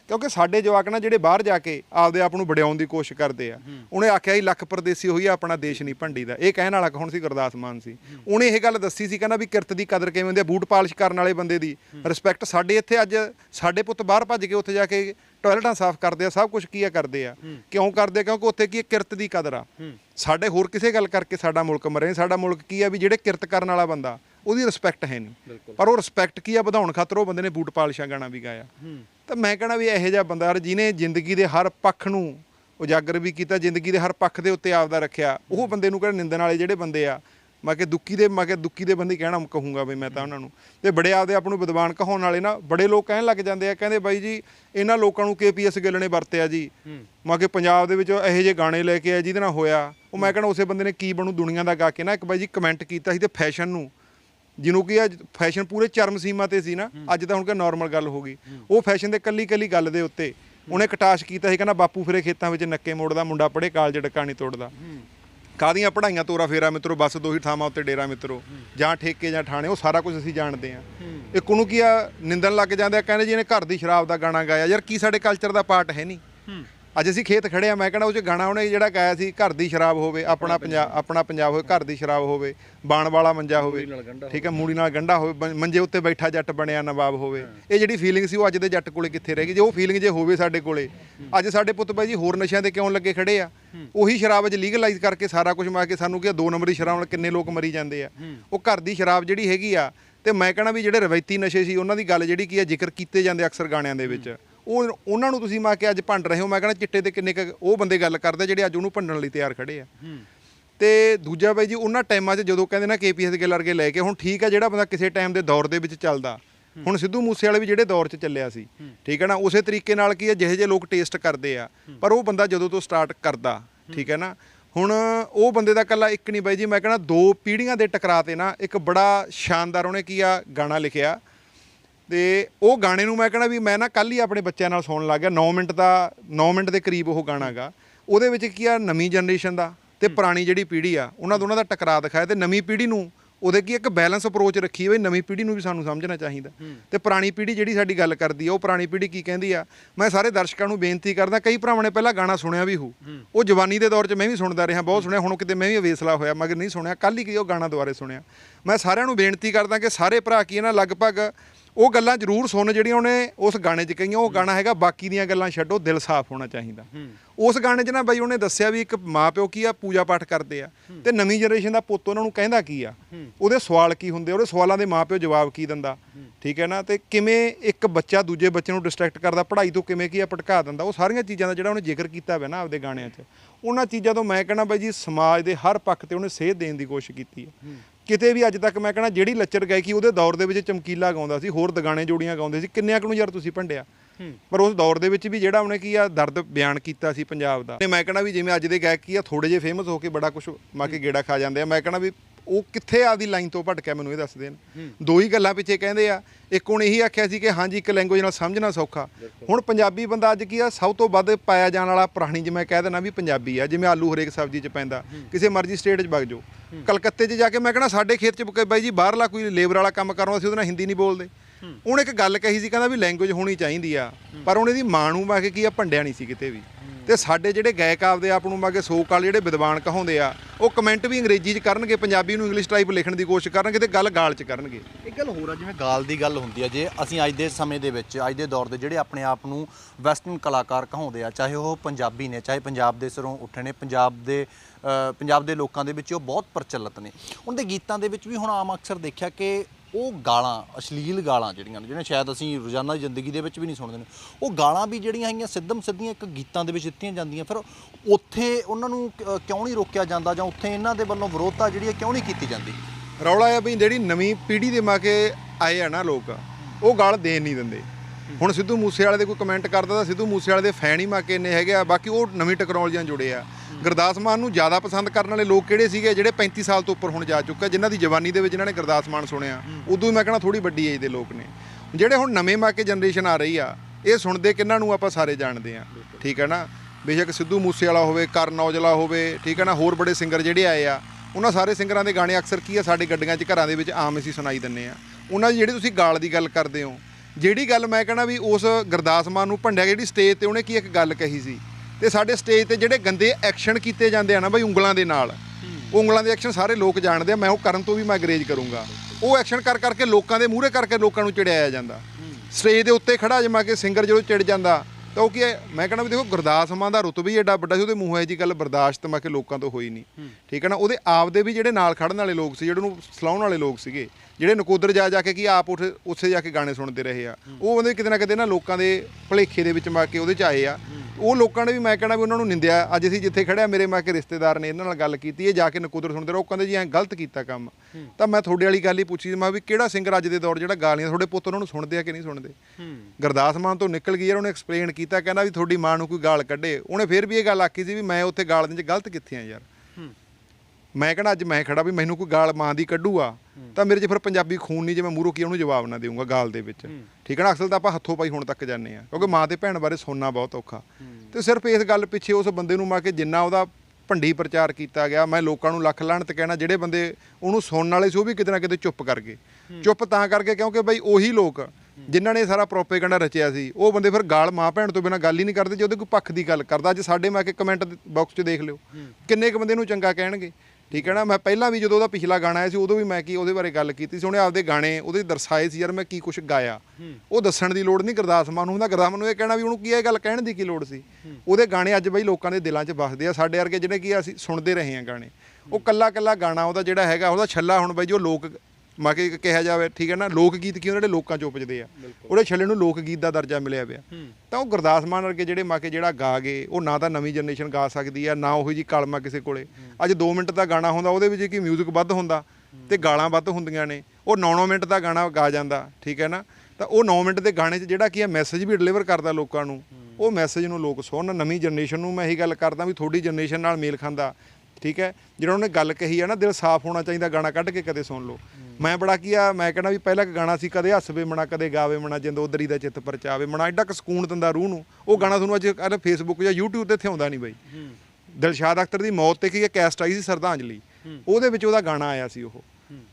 ਕਿਉਂਕਿ ਸਾਡੇ ਜਵਾਕ ਨਾ ਜਿਹੜੇ ਬਾਹਰ ਜਾ ਕੇ ਆਪਦੇ ਆਪ ਨੂੰ ਵਡਿਆਉਣ ਦੀ ਕੋਸ਼ਿਸ਼ ਕਰਦੇ ਆ ਉਹਨੇ ਆਖਿਆ ਹੀ ਲੱਖ ਪਰਦੇਸੀ ਹੋਈ ਆ ਆਪਣਾ ਦੇਸ਼ ਨਹੀਂ ਭੰਡੀ ਦਾ ਇਹ ਕਹਿਣ ਵਾਲਾ ਕੌਣ ਸੀ? ਗੁਰਦਾਸ ਮਾਨ ਸੀ। ਉਹਨੇ ਇਹ ਗੱਲ ਦੱਸੀ ਸੀ ਕਹਿੰਦਾ ਵੀ ਕਿਰਤ ਦੀ ਕਦਰ ਕਿਵੇਂ ਹੁੰਦੀ ਆ ਬੂਟ ਪਾਲਿਸ਼ ਕਰਨ ਵਾਲੇ ਬੰਦੇ ਦੀ। ਰਿਸਪੈਕਟ ਸਾਡੇ ਇੱਥੇ ਅੱਜ ਸਾਡੇ ਪੁੱਤ ਬਾਹਰ ਭੱਜ ਕੇ ਉੱਥੇ ਜਾ ਕੇ ਟਾਇਲਟਾਂ ਸਾਫ਼ ਕਰਦੇ ਆ ਸਭ ਕੁਝ ਕੀ ਆ ਕਰਦੇ ਆ। ਕਿਉਂ ਕਰਦੇ? ਕਿਉਂਕਿ ਉੱਥੇ ਕੀ ਕਿਰਤ ਦੀ ਕਦਰ ਆ। ਸਾਡੇ ਹੋਰ ਕਿਸੇ ਗੱਲ ਕਰਕੇ ਸਾਡਾ ਮੁਲਕ ਮਰੇ। ਸਾਡਾ ਮੁਲਕ ਕੀ ਆ ਵੀ ਜਿਹੜੇ ਕਿਰਤ ਕਰਨ ਵਾਲਾ ਬੰਦਾ ਉਹਦੀ ਰਿਸਪੈਕਟ ਹੈ ਨਹੀਂ। ਪਰ ਉਹ ਰਿਸਪੈਕਟ ਕੀ ਆ ਵਧਾਉਣ ਖਾਤਰ ਉਹ ਬੰਦੇ ਨੇ ਬੂਟ ਪਾਲਿਸ਼ਾਂ ਗਾਣਾ ਵੀ ਗਾਇਆ। ਤਾਂ ਮੈਂ ਕਹਣਾ ਵੀ ਇਹੋ ਜਿਹਾ ਬੰਦਾ ਜਿਹਨੇ ਜ਼ਿੰਦਗੀ ਦੇ ਹਰ ਪੱਖ ਨੂੰ ਉਜਾਗਰ ਵੀ ਕੀਤਾ ਜ਼ਿੰਦਗੀ ਦੇ ਹਰ ਪੱਖ ਦੇ ਉੱਤੇ ਆਪਦਾ ਰੱਖਿਆ ਉਹ ਬੰਦੇ ਨੂੰ ਕਿਹੜਾ ਨਿੰਦਣ ਵਾਲੇ ਜਿਹੜੇ ਬੰਦੇ ਆ। ਮੈਂ ਕਿ ਦੁੱਖੀ ਦੇ ਮੈਂ ਕਿ ਦੁੱਖੀ ਦੇ ਬੰਦੇ ਕਹਿਣਾ ਕਹੂੰਗਾ ਬਈ ਮੈਂ ਤਾਂ ਉਹਨਾਂ ਨੂੰ। ਤੇ ਬੜੇ ਆਪਦੇ ਆਪ ਨੂੰ ਵਿਦਵਾਨ ਕਹਾਉਣ ਵਾਲੇ ਨਾ ਬੜੇ ਲੋਕ ਕਹਿਣ ਲੱਗ ਜਾਂਦੇ ਆ ਕਹਿੰਦੇ ਬਾਈ ਜੀ ਇਹਨਾਂ ਲੋਕਾਂ ਨੂੰ ਕੇਪੀਐਸ ਗਿੱਲ ਨੇ ਵਰਤਿਆ ਜੀ। ਮੈਂ ਕਿ ਪੰਜਾਬ ਦੇ ਵਿੱਚ ਇਹੋ ਜਿਹੇ ਗਾਣੇ ਲੈ ਕੇ ਆ ਜਿਹਦੇ ਨਾਲ ਹੋਇਆ। ਉਹ ਮੈਂ ਕਹਿੰਦਾ ਉਸੇ ਬੰਦੇ ਨੇ ਕੀ ਬਣੂ ਦੁਨੀਆ ਦਾ ਗਾ ਕੇ ਨਾ ਇੱਕ ਬਾਈ ਜੀ ਕਮੈਂਟ ਕੀਤਾ ਸੀ ਤੇ ਫੈਸ਼ਨ ਨੂੰ। ਜਿਹਨੂੰ ਕੀ ਅੱਜ ਫੈਸ਼ਨ ਪੂਰੇ ਚਰਮ ਸੀਮਾ ਤੇ ਸੀ ਨਾ ਅੱਜ ਤਾਂ ਹੁਣ ਕਿ ਨਾਰਮਲ ਗੱਲ ਹੋ ਗਈ। ਉਹ ਫੈਸ਼ਨ ਦੇ ਕੱਲੀ ਕੱਲੀ ਗੱਲ ਦੇ ਉੱਤੇ ਉਹਨੇ ਕਟਾਸ਼ ਕੀਤਾ ਸੀ ਕਹਿੰਦਾ ਬਾਪੂ ਫਿਰੇ ਖੇਤਾਂ ਵਿੱਚ ਨੱਕੇ ਮੋੜਦਾ ਮੁੰਡਾ ਪੜੇ ਕਾਲਜ ਡੱਕਾ ਨਹੀਂ ਤੋੜਦਾ। ਕਾਦੀਆਂ ਪੜਾਈਆਂ ਤੋਰਾ ਫੇਰਾ ਮਿੱਤਰੋ ਬਸ ਦੋ ਹੀ ਥਾਵਾਂ ਉੱਤੇ ਡੇਰਾ ਮਿੱਤਰੋ ਜਾਂ ਠੇਕੇ ਜਾਂ ਠਾਣੇ ਉਹ ਸਾਰਾ ਕੁਝ ਅਸੀਂ ਜਾਣਦੇ ਆ ਇੱਕ ਉਹਨੂੰ ਕੀ ਆ ਨਿੰਦਣ ਲੱਗ ਜਾਂਦੇ ਆ ਕਹਿੰਦੇ ਜੀ ਇਹਨੇ ਘਰ ਦੀ ਸ਼ਰਾਬ ਦਾ ਗਾਣਾ ਗਾਇਆ ਯਾਰ ਕੀ ਸਾਡੇ ਕਲਚਰ ਦਾ ਪਾਰਟ ਹੈ ਨਹੀਂ। ਅੱਜ ਅਸੀਂ ਖੇਤ ਖੜੇ ਆ ਮੈਂ ਕਹਿੰਦਾ ਉਹ ਚ ਗਾਣਾ ਉਹਨੇ ਜਿਹੜਾ ਗਾਇਆ ਸੀ ਘਰ ਦੀ ਸ਼ਰਾਬ ਹੋਵੇ ਆਪਣਾ ਪੰਜਾਬ ਆਪਣਾ ਪੰਜਾਬ ਹੋਵੇ ਘਰ ਦੀ ਸ਼ਰਾਬ ਹੋਵੇ ਬਾਣ ਵਾਲਾ ਮੰਜਾ ਹੋਵੇ ਠੀਕ ਹੈ ਮੂੜੀ ਨਾਲ ਗੰਢਾ ਹੋਵੇ ਮੰਜੇ ਉੱਤੇ ਬੈਠਾ ਜੱਟ ਬਣਿਆ ਨਵਾਬ ਹੋਵੇ। ਇਹ ਜਿਹੜੀ ਫੀਲਿੰਗ ਸੀ ਉਹ ਅੱਜ ਦੇ ਜੱਟ ਕੋਲੇ ਕਿੱਥੇ ਰਹਿ ਗਈ? ਜੇ ਉਹ ਫੀਲਿੰਗ ਜੇ ਹੋਵੇ ਸਾਡੇ ਕੋਲੇ ਅੱਜ ਸਾਡੇ ਪੁੱਤ ਬਾਈ ਜੀ ਹੋਰ ਨਸ਼ਿਆਂ ਤੇ ਕਿਉਂ ਲੱਗੇ ਖੜੇ ਆ? ਉਹੀ ਸ਼ਰਾਬ ਅੱਜ ਲੀਗਲਾਈਜ਼ ਕਰਕੇ ਸਾਰਾ ਕੁਝ ਮਾ ਕੇ ਸਾਨੂੰ ਕੀ ਦੋ ਨੰਬਰ ਦੀ ਸ਼ਰਾਬ ਨਾਲ ਕਿੰਨੇ ਲੋਕ ਮਰੀ ਜਾਂਦੇ ਆ। ਉਹ ਘਰ ਦੀ ਸ਼ਰਾਬ ਜਿਹੜੀ ਹੈਗੀ ਆ ਤੇ ਮੈਂ ਕਹਣਾ ਵੀ ਜਿਹੜੇ ਰਵਾਇਤੀ ਨਸ਼ੇ ਸੀ ਉਹਨਾਂ ਦੀ ਗੱਲ ਜਿਹੜੀ ਕੀ ਆ ਜ਼ਿਕਰ ਕੀਤੇ ਜਾਂਦੇ ਅਕਸਰ ਗਾਣਿਆਂ ਦੇ ਵਿੱਚ। ਉਹ ਉਹਨਾਂ ਨੂੰ ਤੁਸੀਂ ਮਾ ਕੇ ਅੱਜ ਭੰਡ ਰਹੇ ਹੋ ਮੈਂ ਕਹਿੰਦਾ ਚਿੱਟੇ ਤੇ ਕਿੰਨੇ ਕੁ ਉਹ ਬੰਦੇ ਗੱਲ ਕਰਦੇ ਜਿਹੜੇ ਅੱਜ ਉਹਨੂੰ ਭੰਡਣ ਲਈ ਤਿਆਰ ਖੜੇ ਆ। ਤੇ ਦੂਜਾ ਬਾਈ ਜੀ ਉਹਨਾਂ ਟਾਈਮਾਂ 'ਚ ਜਦੋਂ ਕਹਿੰਦੇ ਨਾ ਕੇਪੀਐਸ ਦੇ ਵਰਗੇ ਲੈ ਕੇ ਹੁਣ ਠੀਕ ਆ ਜਿਹੜਾ ਬੰਦਾ ਕਿਸੇ ਟਾਈਮ ਦੇ ਦੌਰ ਦੇ ਵਿੱਚ ਚੱਲਦਾ। ਹੁਣ ਸਿੱਧੂ ਮੂਸੇ ਵਾਲੇ ਵੀ ਜਿਹੜੇ ਦੌਰ 'ਚ ਚੱਲਿਆ ਸੀ ਠੀਕ ਹੈ ਨਾ ਉਸੇ ਤਰੀਕੇ ਨਾਲ ਕੀ ਆ ਜਿਹੇ ਜਿਹੇ ਲੋਕ ਟੇਸਟ ਕਰਦੇ ਆ ਪਰ ਉਹ ਬੰਦਾ ਜਦੋਂ ਤੋਂ ਸਟਾਰਟ ਕਰਦਾ ਠੀਕ ਹੈ ਨਾ। ਹੁਣ ਉਹ ਬੰਦੇ ਦਾ ਕੱਲਾ ਇੱਕ ਨਹੀਂ ਬਾਈ ਜੀ ਮੈਂ ਕਹਿੰਦਾ ਦੋ ਪੀੜ੍ਹੀਆਂ ਦੇ ਟਕਰਾਅ ਤੇ ਨਾ ਇੱਕ ਬੜਾ ਸ਼ਾਨਦਾਰ ਉਹਨੇ ਕੀ ਆ ਗਾਣਾ ਲਿਖਿਆ। ਤੇ ਉਹ ਗਾਣੇ ਨੂੰ ਮੈਂ ਕਹਿੰਦਾ ਵੀ ਮੈਂ ਨਾ ਕੱਲ ਹੀ ਆਪਣੇ ਬੱਚਿਆਂ ਨਾਲ ਸੁਣਨ ਲੱਗ ਗਿਆ। 9 ਮਿੰਟ ਦਾ 9 ਮਿੰਟ ਦੇ ਕਰੀਬ ਉਹ ਗਾਣਾ ਗਾ। ਉਹਦੇ ਵਿੱਚ ਕੀ ਆ ਨਵੀਂ ਜਨਰੇਸ਼ਨ ਦਾ ਤੇ ਪੁਰਾਣੀ ਜਿਹੜੀ ਪੀੜ੍ਹੀ ਆ ਉਹਨਾਂ ਦੋਨਾਂ ਦਾ ਟਕਰਾਅ ਦਿਖਾਇਆ ਤੇ ਨਵੀਂ ਪੀੜ੍ਹੀ ਨੂੰ ਉਹਦੇ ਕੀ ਇੱਕ ਬੈਲੈਂਸ ਅਪਰੋਚ ਰੱਖੀ ਹੋਈ ਨਵੀਂ ਪੀੜ੍ਹੀ ਨੂੰ ਵੀ ਸਾਨੂੰ ਸਮਝਣਾ ਚਾਹੀਦਾ। ਤੇ ਪੁਰਾਣੀ ਪੀੜ੍ਹੀ ਜਿਹੜੀ ਸਾਡੀ ਗੱਲ ਕਰਦੀ ਆ ਉਹ ਪੁਰਾਣੀ ਪੀੜ੍ਹੀ ਕੀ ਕਹਿੰਦੀ ਆ ਮੈਂ ਸਾਰੇ ਦਰਸ਼ਕਾਂ ਨੂੰ ਬੇਨਤੀ ਕਰਦਾ ਕਈ ਭਰਾਵਾਂ ਨੇ ਪਹਿਲਾਂ ਗਾਣਾ ਸੁਣਿਆ ਵੀ ਹੋ। ਉਹ ਜਵਾਨੀ ਦੇ ਦੌਰ 'ਚ ਮੈਂ ਵੀ ਸੁਣਦਾ ਰਿਹਾ ਬਹੁਤ ਸੁਣਿਆ ਹੁਣ ਕਿਤੇ ਮੈਂ ਵੀ ਅਵੇਸਲਾ ਹੋਇਆ ਮਗਰ ਨਹੀਂ ਸੁਣਿਆ ਕੱਲ ਹੀ ਕੀ ਉਹ ਗਾਣਾ ਦੁਬਾਰੇ ਸੁਣਿਆ। ਮੈਂ ਸਾਰਿਆਂ ਨੂੰ ਬੇਨਤੀ ਕਰਦਾ ਕਿ ਸਾਰੇ ਭਰਾ ਕੀ ਨਾ ਲਗਭਗ ਉਹ ਗੱਲਾਂ ਜ਼ਰੂਰ ਸੁਣ ਜਿਹੜੀਆਂ ਉਹਨੇ ਉਸ ਗਾਣੇ 'ਚ ਕਹੀਆਂ ਉਹ ਗਾਣਾ ਹੈਗਾ ਬਾਕੀ ਦੀਆਂ ਗੱਲਾਂ ਛੱਡੋ ਦਿਲ ਸਾਫ਼ ਹੋਣਾ ਚਾਹੀਦਾ। ਉਸ ਗਾਣੇ 'ਚ ਨਾ ਬਾਈ ਉਹਨੇ ਦੱਸਿਆ ਵੀ ਇੱਕ ਮਾਪਿਓ ਕੀ ਆ ਪੂਜਾ ਪਾਠ ਕਰਦੇ ਆ। ਤੇ ਨਵੀਂ ਜਨਰੇਸ਼ਨ ਦਾ ਪੁੱਤ ਉਹਨਾਂ ਨੂੰ ਕਹਿੰਦਾ ਕੀ ਆ? ਉਹਦੇ ਸਵਾਲ ਕੀ ਹੁੰਦੇ ਉਹਦੇ ਸਵਾਲਾਂ ਦੇ ਮਾਪਿਓ ਜਵਾਬ ਕੀ ਦਿੰਦਾ? ਠੀਕ ਹੈ ਨਾ? ਤੇ ਕਿਵੇਂ ਇੱਕ ਬੱਚਾ ਦੂਜੇ ਬੱਚੇ ਨੂੰ ਡਿਸਟਰੈਕਟ ਕਰਦਾ? ਪੜ੍ਹਾਈ ਤੋਂ ਕਿਵੇਂ ਕੀ ਆ ਭਟਕਾ ਦਿੰਦਾ? ਉਹ ਸਾਰੀਆਂ ਚੀਜ਼ਾਂ ਦਾ ਜਿਹੜਾ ਉਹਨੇ ਜ਼ਿਕਰ ਕੀਤਾ ਹੋਇਆ ਨਾ ਆਪਦੇ ਗਾਣਿਆਂ 'ਚ। ਉਹਨਾਂ ਚੀਜ਼ਾਂ ਤੋਂ ਮੈਂ ਕਹਿੰਦਾ ਬਾਈ ਜੀ ਸਮਾਜ ਦੇ ਹਰ ਪੱਖ ਤੇ ਉਹਨੇ ਸੇਧ ਦੇਣ ਦੀ ਕੋਸ਼ਿਸ਼ ਕੀਤੀ ਹੈ। ਕਿਤੇ ਵੀ ਅੱਜ ਤੱਕ ਮੈਂ ਕਹਿੰਦਾ ਜਿਹੜੀ ਲੱਚਰ ਗਾਇਕੀ ਉਹਦੇ ਦੌਰ ਦੇ ਵਿੱਚ ਚਮਕੀਲਾ ਗਾਉਂਦਾ ਸੀ ਹੋਰ ਦਗਾਣੇ ਜੋੜੀਆਂ ਗਾਉਂਦੇ ਸੀ ਕਿੰਨਿਆਂ ਕੁ ਨੂੰ ਯਾਰ ਤੁਸੀਂ ਭੰਡਿਆ? ਪਰ ਉਸ ਦੌਰ ਦੇ ਵਿੱਚ ਵੀ ਜਿਹੜਾ ਉਹਨੇ ਕੀ ਆ ਦਰਦ ਬਿਆਨ ਕੀਤਾ ਸੀ ਪੰਜਾਬ ਦਾ। ਤੇ ਮੈਂ ਕਹਿੰਦਾ ਵੀ ਜਿਵੇਂ ਅੱਜ ਦੇ ਗਾਇਕ ਕੀ ਆ ਥੋੜੇ ਜਿਹੇ ਫੇਮਸ ਹੋ ਕੇ ਬੜਾ ਕੁਝ ਮਾ ਕੇ ਗੇੜਾ ਖਾ ਜਾਂਦੇ ਆ। ਮੈਂ ਕਹਿੰਦਾ ਵੀ ਉਹ ਕਿੱਥੇ ਆਪਦੀ ਲਾਈਨ ਤੋਂ ਭਟਕਿਆ ਮੈਨੂੰ ਇਹ ਦੱਸ ਦੇਣ। ਦੋ ਹੀ ਗੱਲਾਂ ਪਿੱਛੇ ਕਹਿੰਦੇ ਆ ਇੱਕ ਹੁਣ ਇਹੀ ਆਖਿਆ ਸੀ ਕਿ ਹਾਂਜੀ ਇੱਕ ਲੈਂਗੁਏਜ ਨਾਲ ਸਮਝਣਾ ਸੌਖਾ। ਹੁਣ ਪੰਜਾਬੀ ਬੰਦਾ ਅੱਜ ਕੀ ਆ ਸਭ ਤੋਂ ਵੱਧ ਪਾਇਆ ਜਾਣ ਵਾਲਾ ਪੁਰਾਣੀ ਜਿਵੇਂ ਕਹਿ ਦੇਣਾ ਵੀ ਪੰਜਾਬੀ ਆ ਜਿਵੇਂ ਆਲੂ ਹਰੇਕ ਸਬਜ਼ੀ 'ਚ ਪੈਂਦਾ ਕਿਸੇ ਮਰਜ਼ੀ ਸਟੇਟ 'ਚ ਵਗ ਜਾਓ। ਕਲਕੱਤੇ 'ਚ ਜਾ ਕੇ ਮੈਂ ਕਹਿੰਦਾ ਸਾਡੇ ਖੇਤ 'ਚ ਬਾਈ ਜੀ ਬਾਹਰਲਾ ਕੋਈ ਲੇਬਰ ਵਾਲਾ ਕੰਮ ਕਰਨਾ ਸੀ ਉਹਦੇ ਨਾਲ ਹਿੰਦੀ ਨਹੀਂ ਬੋਲਦੇ। ਉਹਨੇ ਇੱਕ ਗੱਲ ਕਹੀ ਸੀ ਕਹਿੰਦਾ ਵੀ ਲੈਂਗੁਏਜ ਹੋਣੀ ਚਾਹੀਦੀ ਆ ਪਰ ਉਹਨੇ ਦੀ ਮਾਂ ਨੂੰ ਮੈਂ ਕਿ ਕੀ ਆ ਭੰਡਿਆ ਨਹੀਂ ਸੀ ਕਿਤੇ ਵੀ। ਤੇ ਸਾਡੇ ਜਿਹੜੇ ਗਾਇਕ ਆਪਦੇ ਆਪ ਨੂੰ ਮਾਗੇ ਸੋਕਾਲ ਜਿਹੜੇ ਵਿਦਵਾਨ ਕਹਾਉਂਦੇ ਆ, ਉਹ ਕਮੈਂਟ ਵੀ ਅੰਗਰੇਜ਼ੀ 'ਚ ਕਰਨਗੇ, ਪੰਜਾਬੀ ਨੂੰ ਇੰਗਲਿਸ਼ ਟਾਈਪ ਲਿਖਣ ਦੀ ਕੋਸ਼ਿਸ਼ ਕਰਨਗੇ ਤੇ ਗੱਲ ਗਾਲ 'ਚ ਕਰਨਗੇ। ਇੱਕ ਗੱਲ ਹੋਰ ਆ, ਜਿਵੇਂ ਗਾਲ ਦੀ ਗੱਲ ਹੁੰਦੀ ਆ, ਜੇ ਅਸੀਂ ਅੱਜ ਦੇ ਸਮੇਂ ਦੇ ਵਿੱਚ, ਅੱਜ ਦੇ ਦੌਰ ਦੇ ਜਿਹੜੇ ਆਪਣੇ ਆਪ ਨੂੰ ਵੈਸਟਰਨ ਕਲਾਕਾਰ ਕਹਾਉਂਦੇ ਆ, ਚਾਹੇ ਉਹ ਪੰਜਾਬੀ ਨੇ, ਚਾਹੇ ਪੰਜਾਬ ਦੇ ਸਿਰੋਂ ਉੱਠੇ ਨੇ, ਪੰਜਾਬ ਦੇ ਪੰਜਾਬ ਦੇ ਲੋਕਾਂ ਦੇ ਵਿੱਚ ਉਹ ਬਹੁਤ ਪ੍ਰਚਲਿਤ ਨੇ। ਉਹਨਾਂ ਦੇ ਗੀਤਾਂ ਦੇ ਵਿੱਚ ਵੀ ਹੁਣ ਆਮ ਅਕਸਰ ਦੇਖਿਆ ਕਿ ਉਹ ਗਾਲਾਂ, ਅਸ਼ਲੀਲ ਗਾਲਾਂ ਜਿਹੜੀਆਂ ਨੇ, ਜਿਹੜੀਆਂ ਸ਼ਾਇਦ ਅਸੀਂ ਰੋਜ਼ਾਨਾ ਦੀ ਜ਼ਿੰਦਗੀ ਦੇ ਵਿੱਚ ਵੀ ਨਹੀਂ ਸੁਣਦੇ ਨੇ, ਉਹ ਗਾਲਾਂ ਵੀ ਜਿਹੜੀਆਂ ਹੈਗੀਆਂ ਸਿੱਧਮ ਸਿੱਧੀਆਂ ਇੱਕ ਗੀਤਾਂ ਦੇ ਵਿੱਚ ਦਿੱਤੀਆਂ ਜਾਂਦੀਆਂ, ਫਿਰ ਉੱਥੇ ਉਹਨਾਂ ਨੂੰ ਕ- ਕਿਉਂ ਨਹੀਂ ਰੋਕਿਆ ਜਾਂਦਾ ਜਾਂ ਉੱਥੇ ਇਹਨਾਂ ਦੇ ਵੱਲੋਂ ਵਿਰੋਧਤਾ ਜਿਹੜੀ ਹੈ ਕਿਉਂ ਨਹੀਂ ਕੀਤੀ ਜਾਂਦੀ? ਰੌਲਾ ਆ ਵੀ ਜਿਹੜੀ ਨਵੀਂ ਪੀੜ੍ਹੀ ਦੇ ਮਾਕੇ ਆਏ ਆ ਨਾ ਲੋਕ, ਉਹ ਗਾਲ ਦੇਣ ਨਹੀਂ ਦਿੰਦੇ। ਹੁਣ ਸਿੱਧੂ ਮੂਸੇਵਾਲੇ ਦੇ ਕੋਈ ਕਮੈਂਟ ਕਰਦਾ ਤਾਂ ਸਿੱਧੂ ਮੂਸੇਵਾਲੇ ਦੇ ਫੈਨ ਹੀ ਮਾਕੇ ਇੰਨੇ ਹੈਗੇ ਆ, ਬਾਕੀ ਉਹ ਨਵੀਂ ਟੈਕਨੋਲੋਜੀਆਂ ਜੁੜੇ ਆ। ਗੁਰਦਾਸ ਮਾਨ ਨੂੰ ਜ਼ਿਆਦਾ ਪਸੰਦ ਕਰਨ ਵਾਲੇ ਲੋਕ ਕਿਹੜੇ ਸੀਗੇ ਜਿਹੜੇ 35 ਸਾਲ ਤੋਂ ਉੱਪਰ ਹੁਣ ਜਾ ਚੁੱਕੇ ਜਿਨ੍ਹਾਂ ਦੀ ਜਵਾਨੀ ਦੇ ਵਿੱਚ ਜਿਨ੍ਹਾਂ ਨੇ ਗੁਰਦਾਸ ਮਾਨ ਸੁਣਿਆ। ਉਦੋਂ ਮੈਂ ਕਹਣਾ ਥੋੜੀ ਵੱਡੀ ਏਜ ਦੇ ਲੋਕ ਨੇ। ਜਿਹੜੇ ਹੁਣ ਨਵੇਂ ਮਾਕੇ ਜਨਰੇਸ਼ਨ ਆ ਰਹੀ ਆ ਇਹ ਸੁਣਦੇ ਕਿਹਨਾਂ ਨੂੰ ਆਪਾਂ ਸਾਰੇ ਜਾਣਦੇ ਆ? ਠੀਕ ਹੈ ਨਾ? ਬੇਸ਼ੱਕ ਸਿੱਧੂ ਮੂਸੇਵਾਲਾ ਹੋਵੇ ਕਰਨ ਔਜਲਾ ਹੋਵੇ ਠੀਕ ਹੈ ਨਾ? ਹੋਰ ਬੜੇ ਸਿੰਗਰ ਜਿਹੜੇ ਆਏ ਆ ਉਹਨਾਂ ਸਾਰੇ ਸਿੰਗਰਾਂ ਦੇ ਗਾਣੇ ਅਕਸਰ ਕੀ ਆ? ਸਾਡੇ ਗੱਡੀਆਂ 'ਚ ਘਰਾਂ ਦੇ ਵਿੱਚ ਆਮ ਅਸੀਂ ਸੁਣਾਈ ਦਿੰਨੇ ਆ। ਉਹਨਾਂ ਦੀ ਜਿਹੜੀ ਤੁਸੀਂ ਗਾਲ ਦੀ ਗੱਲ ਕਰਦੇ ਹੋ ਜਿਹੜੀ ਗੱਲ ਮੈਂ ਕਹਿਣਾ ਵੀ ਉਸ ਗੁਰਦਾਸ ਮਾਨ ਨੂੰ ਭੰਡਿਆ ਜਿਹੜੀ ਸਟੇਜ ਤੇ ਉਹਨੇ ਕੀ ਇੱਕ ਗੱਲ ਕਹੀ ਸੀ? ਤੇ ਸਾਡੇ ਸਟੇਜ ਤੇ ਜਿਹੜੇ ਗੰਦੇ ਐਕਸ਼ਨ ਕੀਤੇ ਜਾਂਦੇ ਆ ਨਾ ਬਈ ਉਂਗਲਾਂ ਦੇ ਨਾਲ ਉਂਗਲਾਂ ਦੇ ਐਕਸ਼ਨ ਸਾਰੇ ਲੋਕ ਜਾਣਦੇ ਆ ਮੈਂ ਉਹ ਕਰਨ ਤੋਂ ਵੀ ਮੈਂ ਗਰੇਜ ਕਰੂੰਗਾ। ਉਹ ਐਕਸ਼ਨ ਕਰ ਕਰਕੇ ਲੋਕਾਂ ਦੇ ਮੂਹਰੇ ਕਰਕੇ ਲੋਕਾਂ ਨੂੰ ਚਿੜਿਆਇਆ ਜਾਂਦਾ। ਸਟੇਜ ਦੇ ਉੱਤੇ ਖੜਾ ਜਮਾ ਕੇ ਸਿੰਗਰ ਜਦੋਂ ਚਿੜ ਜਾਂਦਾ ਤਾਂ ਉਹ ਕੀ ਹੈ ਮੈਂ ਕਹਿੰਦਾ ਵੀ ਦੇਖੋ ਗੁਰਦਾਸ ਮਾਨ ਦਾ ਰੁਤਬਾ ਹੀ ਏਡਾ ਵੱਡਾ ਸੀ ਉਹਦੇ ਮੂੰਹੋਂ ਇਹ ਜੀ ਗੱਲ ਬਰਦਾਸ਼ਤ ਮੈਂ ਕਿ ਲੋਕਾਂ ਤੋਂ ਹੋਈ ਨਹੀਂ। ਠੀਕ ਹੈ ਨਾ ਉਹਦੇ ਆਪ ਦੇ ਵੀ ਜਿਹੜੇ ਨਾਲ ਖੜਨ ਵਾਲੇ ਲੋਕ ਸੀ ਜਿਹੜੇ ਨੂੰ ਸਲਾਉਣ ਵਾਲੇ ਲੋਕ ਸੀਗੇ ਜਿਹੜੇ ਨਕੋਦਰ ਜਾ ਜਾ ਕੇ ਕੀ ਆਪ ਉੱਠ ਉੱਥੇ ਜਾ ਕੇ ਗਾਣੇ ਸੁਣਦੇ ਰਹੇ ਆ। ਉਹ ਬੰਦੇ ਕਿਤੇ ਨਾ ਕਿਤੇ ਨਾ ਲੋਕਾਂ ਦੇ ਭਲੇਖੇ ਦੇ ਵਿੱਚ ਮਾ ਕੇ ਉਹਦੇ ਚ ਆਏ ਆ। ਉਹ ਲੋਕਾਂ ਨੇ ਵੀ ਮੈਂ ਕਹਿਣਾ ਵੀ ਉਹਨਾਂ ਨੂੰ ਨਿੰਦਿਆ। ਅੱਜ ਅਸੀਂ ਜਿੱਥੇ ਖੜਿਆ ਮੇਰੇ ਮਾ ਕੇ ਰਿਸ਼ਤੇਦਾਰ ਨੇ ਇਹਨਾਂ ਨਾਲ ਗੱਲ ਕੀਤੀ ਇਹ ਜਾ ਕੇ ਨਕੋਦਰ ਸੁਣਦੇ ਰਹੋ। ਕਹਿੰਦੇ ਜੀ ਐਂ ਗਲਤ ਕੀਤਾ ਕੰਮ। ਤਾਂ ਮੈਂ ਤੁਹਾਡੇ ਵਾਲੀ ਗੱਲ ਹੀ ਪੁੱਛੀ ਮੈਂ ਵੀ ਕਿਹੜਾ ਸਿੰਗਰ ਅੱਜ ਦੇ ਦੌਰ ਜਿਹੜਾ ਗਾਲੀਆਂ ਤੁਹਾਡੇ ਪੁੱਤ ਉਹਨਾਂ ਨੂੰ ਸੁਣਦੇ ਆ ਕਿ ਨਹੀਂ ਸੁਣਦੇ? ਗੁਰਦਾਸ ਮਾਨ ਤੋਂ ਨਿਕਲ ਗਈ ਯਾਰ ਉਹਨੇ ਐਕਸਪਲੇਨ ਕੀਤਾ ਕਹਿੰਦਾ ਵੀ ਤੁਹਾਡੀ ਮਾਂ ਨੂੰ ਕੋਈ ਗਾਲ ਕੱਢੇ। ਉਹਨੇ ਫਿਰ ਵੀ ਇਹ ਗੱਲ ਆਖੀ ਸੀ ਵੀ ਮੈਂ ਉੱਥੇ ਗਾਲ ਦੇਣ ਚ ਗਲਤ ਕਿੱਥੇ ਆ ਯਾਰ? ਮੈਂ ਕਹਿੰਦਾ ਅੱਜ ਮੈਂ ਖੜਾ ਵੀ ਮੈਨੂੰ ਕੋਈ ਗਾਲ ਮਾਂ ਦੀ ਕੱਢੂਆ ਤਾਂ ਮੇਰੇ 'ਚ ਫਿਰ ਪੰਜਾਬੀ ਖੂਨ ਨਹੀਂ ਜੇ ਮੈਂ ਮੂਹਰੋਂ ਕੀ ਉਹਨੂੰ ਜਵਾਬ ਨਾ ਦੇਵਾਂਗਾ ਗਾਲ ਦੇ ਵਿੱਚ। ਠੀਕ ਹੈ ਨਾ? ਅਕਸਰ ਤਾਂ ਆਪਾਂ ਹੱਥੋਂ ਪਾਈ ਹੁਣ ਤੱਕ ਜਾਂਦੇ ਆ ਕਿਉਂਕਿ ਮਾਂ ਤੇ ਭੈਣ ਬਾਰੇ ਸੁਣਨਾ ਬਹੁਤ ਔਖਾ। ਤੇ ਸਿਰਫ ਇਸ ਗੱਲ ਪਿੱਛੇ ਉਸ ਬੰਦੇ ਨੂੰ ਮਾ ਕੇ ਜਿੰਨਾ ਉਹਦਾ ਭੰਡੀ ਪ੍ਰਚਾਰ ਕੀਤਾ ਗਿਆ ਮੈਂ ਲੋਕਾਂ ਨੂੰ ਲੱਖ ਲਾਹਣਤ ਕਹਿਣਾ ਜਿਹੜੇ ਬੰਦੇ ਉਹਨੂੰ ਸੁਣਨ ਵਾਲੇ ਸੀ ਉਹ ਵੀ ਕਿਤੇ ਨਾ ਕਿਤੇ ਚੁੱਪ ਕਰ ਗਏ। ਚੁੱਪ ਤਾਂ ਕਰਕੇ ਕਿਉਂਕਿ ਬਈ ਉਹੀ ਲੋਕ ਜਿਨ੍ਹਾਂ ਨੇ ਸਾਰਾ ਪ੍ਰੋਪੇਗੈਂਡਾ ਰਚਿਆ ਸੀ ਉਹ ਬੰਦੇ ਫਿਰ ਗਾਲ ਮਾਂ ਭੈਣ ਤੋਂ ਬਿਨਾਂ ਗੱਲ ਹੀ ਨਹੀਂ ਕਰਦੇ ਜੇ ਉਹਦੇ ਕੋਈ ਪੱਖ ਦੀ ਗੱਲ ਕਰਦਾ ਅੱਜ ਸਾਡੇ ਮੈਂ ਕਿ ਕਮੈਂਟ ਬਾਕਸ 'ਚ ਦੇਖ ਲਿਓ। ਕਿੰਨੇ ਕੁ ਬੰਦੇ ਨੂੰ ਚੰਗਾ ਕਹਿਣਗੇ? ਠੀਕ ਹੈ ਨਾ? ਮੈਂ ਪਹਿਲਾਂ ਵੀ ਜਦੋਂ ਉਹਦਾ ਪਿਛਲਾ ਗਾਣਾ ਆਇਆ ਸੀ ਉਦੋਂ ਵੀ ਮੈਂ ਕੀ ਉਹਦੇ ਬਾਰੇ ਗੱਲ ਕੀਤੀ ਸੀ ਉਹਨੇ ਆਪਦੇ ਗਾਣੇ ਉਹਦੇ ਦਰਸਾਏ ਸੀ ਯਾਰ ਮੈਂ ਕੀ ਕੁਝ ਗਾਇਆ। ਉਹ ਦੱਸਣ ਦੀ ਲੋੜ ਨਹੀਂ ਗੁਰਦਾਸ ਮਾਨ ਨੂੰ ਹੁੰਦਾ ਗੁਰਦਾਸ ਮਾਨ ਨੂੰ ਇਹ ਕਹਿਣਾ ਵੀ ਉਹਨੂੰ ਕੀ ਇਹ ਗੱਲ ਕਹਿਣ ਦੀ ਕੀ ਲੋੜ ਸੀ? ਉਹਦੇ ਗਾਣੇ ਅੱਜ ਬਈ ਲੋਕਾਂ ਦੇ ਦਿਲਾਂ 'ਚ ਵੱਸਦੇ ਆ ਸਾਡੇ ਵਰਗੇ ਜਿਹੜੇ ਕੀ ਆ ਅਸੀਂ ਸੁਣਦੇ ਰਹੇ ਹਾਂ ਗਾਣੇ। ਉਹ ਕੱਲਾ ਕੱਲਾ ਗਾਣਾ ਉਹਦਾ ਜਿਹੜਾ ਹੈਗਾ ਉਹਦਾ ਛੱਲਾ ਹੁਣ ਬਈ ਜੋ ਲੋਕ ਮਾ ਕੇ ਕਿਹਾ ਜਾਵੇ ਠੀਕ ਹੈ ਨਾ ਲੋਕ ਗੀਤ ਕੀ ਉਹਨਾਂ ਜਿਹੜੇ ਲੋਕਾਂ 'ਚ ਉਪਜਦੇ ਆ? ਉਹਦੇ ਛੱਲੇ ਨੂੰ ਲੋਕ ਗੀਤ ਦਾ ਦਰਜਾ ਮਿਲਿਆ ਪਿਆ। ਤਾਂ ਉਹ ਗੁਰਦਾਸ ਮਾਨ ਵਰਗੇ ਜਿਹੜੇ ਮਾ ਕੇ ਜਿਹੜਾ ਗਾ ਗਏ ਉਹ ਨਾ ਤਾਂ ਨਵੀਂ ਜਨਰੇਸ਼ਨ ਗਾ ਸਕਦੀ ਆ ਨਾ ਉਹੋ ਜੀ ਕਲਮਾ ਕਿਸੇ ਕੋਲੇ। ਅੱਜ 2 ਮਿੰਟ ਦਾ ਗਾਣਾ ਹੁੰਦਾ ਉਹਦੇ ਵਿੱਚ ਕੀ 뮤직 ਵੱਧ ਹੁੰਦਾ ਤੇ ਗਾਲਾਂ ਵੱਧ ਹੁੰਦੀਆਂ ਨੇ। ਉਹ 9-9 ਮਿੰਟ ਦਾ ਗਾਣਾ ਗਾ ਜਾਂਦਾ ਠੀਕ ਹੈ ਨਾ? ਤਾਂ ਉਹ 9 ਮਿੰਟ ਦੇ ਗਾਣੇ 'ਚ ਜਿਹੜਾ ਕੀ ਹੈ ਮੈਸੇਜ ਵੀ ਡਿਲੀਵਰ ਕਰਦਾ ਲੋਕਾਂ ਨੂੰ। ਉਹ ਮੈਸੇਜ ਨੂੰ ਲੋਕ ਸੁਣਨ। ਨਵੀਂ ਜਨਰੇਸ਼ਨ ਨੂੰ ਮੈਂ ਇਹੀ ਗੱਲ ਕਰਦਾ ਵੀ ਤੁਹਾਡੀ ਜਨਰੇਸ਼ਨ ਨਾਲ ਮੇਲ ਖਾਂਦਾ ਠੀਕ ਹੈ? ਜਿਹੜਾ ਉਹਨੇ ਗੱਲ ਕਹੀ ਆ ਨਾ ਦਿਲ ਸਾਫ਼ ਹੋਣਾ ਚਾਹੀਦਾ ਗਾਣਾ ਕੱਢ ਕੇ ਕਦੇ ਸੁਣ ਲਓ। ਮੈਂ ਬੜਾ ਕੀ ਆ ਮੈਂ ਕਹਿੰਦਾ ਵੀ ਪਹਿਲਾ ਇੱਕ ਗਾਣਾ ਸੀ ਕਦੇ ਹੱਸਵੇ ਮਣਾ ਕਦੇ ਗਾਵੇ ਮਣਾ ਜਿੰਦ ਉਦਰੀ ਦਾ ਚਿੱਤ ਪਰਚਾਵੇ ਮਣਾ ਐਡਾ ਕੁ ਸਕੂਨ ਦਿੰਦਾ ਰੂਹ ਨੂੰ। ਉਹ ਗਾਣਾ ਤੁਹਾਨੂੰ ਅੱਜ ਅਰੇ ਫੇਸਬੁੱਕ ਜਾਂ YouTube ਤੇ ਇੱਥੇ ਆਉਂਦਾ ਨਹੀਂ ਬਾਈ। ਦਿਲਸ਼ਾਦ ਅਖਤਰ ਦੀ ਮੌਤ ਤੇ ਕੀ ਕੈਸਟ ਆਈ ਸੀ ਸਰਧਾਂਜਲੀ। ਉਹਦੇ ਵਿੱਚ ਉਹਦਾ ਗਾਣਾ ਆਇਆ ਸੀ ਉਹ।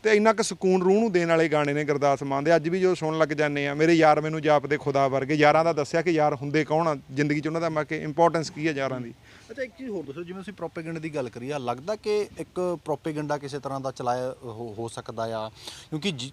ਤੇ ਇੰਨਾ ਕੁ ਸਕੂਨ ਰੂਹ ਨੂੰ ਦੇਣ ਵਾਲੇ ਗਾਣੇ ਨੇ ਗੁਰਦਾਸ ਮਾਨ ਦੇ। ਅੱਜ ਵੀ ਜੋ ਸੁਣਨ ਲੱਗ ਜਾਂਦੇ ਆ ਮੇਰੇ ਯਾਰ ਮੈਨੂੰ ਜਾਪਦੇ ਖੁਦਾ ਵਰਗੇ। ਯਾਰਾਂ ਦਾ ਦੱਸਿਆ ਕਿ ਯਾਰ ਹੁੰਦੇ ਕੌਣ ਆ ਜ਼ਿੰਦਗੀ 'ਚ? ਉਹਨਾਂ ਦਾ ਮੈਂ ਕਿ ਇੰਪੋਰਟੈਂਸ ਕੀ ਹੈ ਯਾਰਾਂ ਦੀ? ਅੱਛਾ ਇੱਕ ਚੀਜ਼ ਹੋਰ ਦੱਸੋ ਜਿਵੇਂ ਅਸੀਂ ਪ੍ਰੋਪੇਗੈਂਡਾ ਦੀ ਗੱਲ ਕਰੀਏ ਲੱਗਦਾ ਕਿ ਇੱਕ ਪ੍ਰੋਪੇਗੈਂਡਾ ਕਿਸੇ ਤਰ੍ਹਾਂ ਦਾ ਚਲਾਇਆ ਹੋ ਹੋ ਸਕਦਾ ਆ? ਕਿਉਂਕਿ ਜਿ-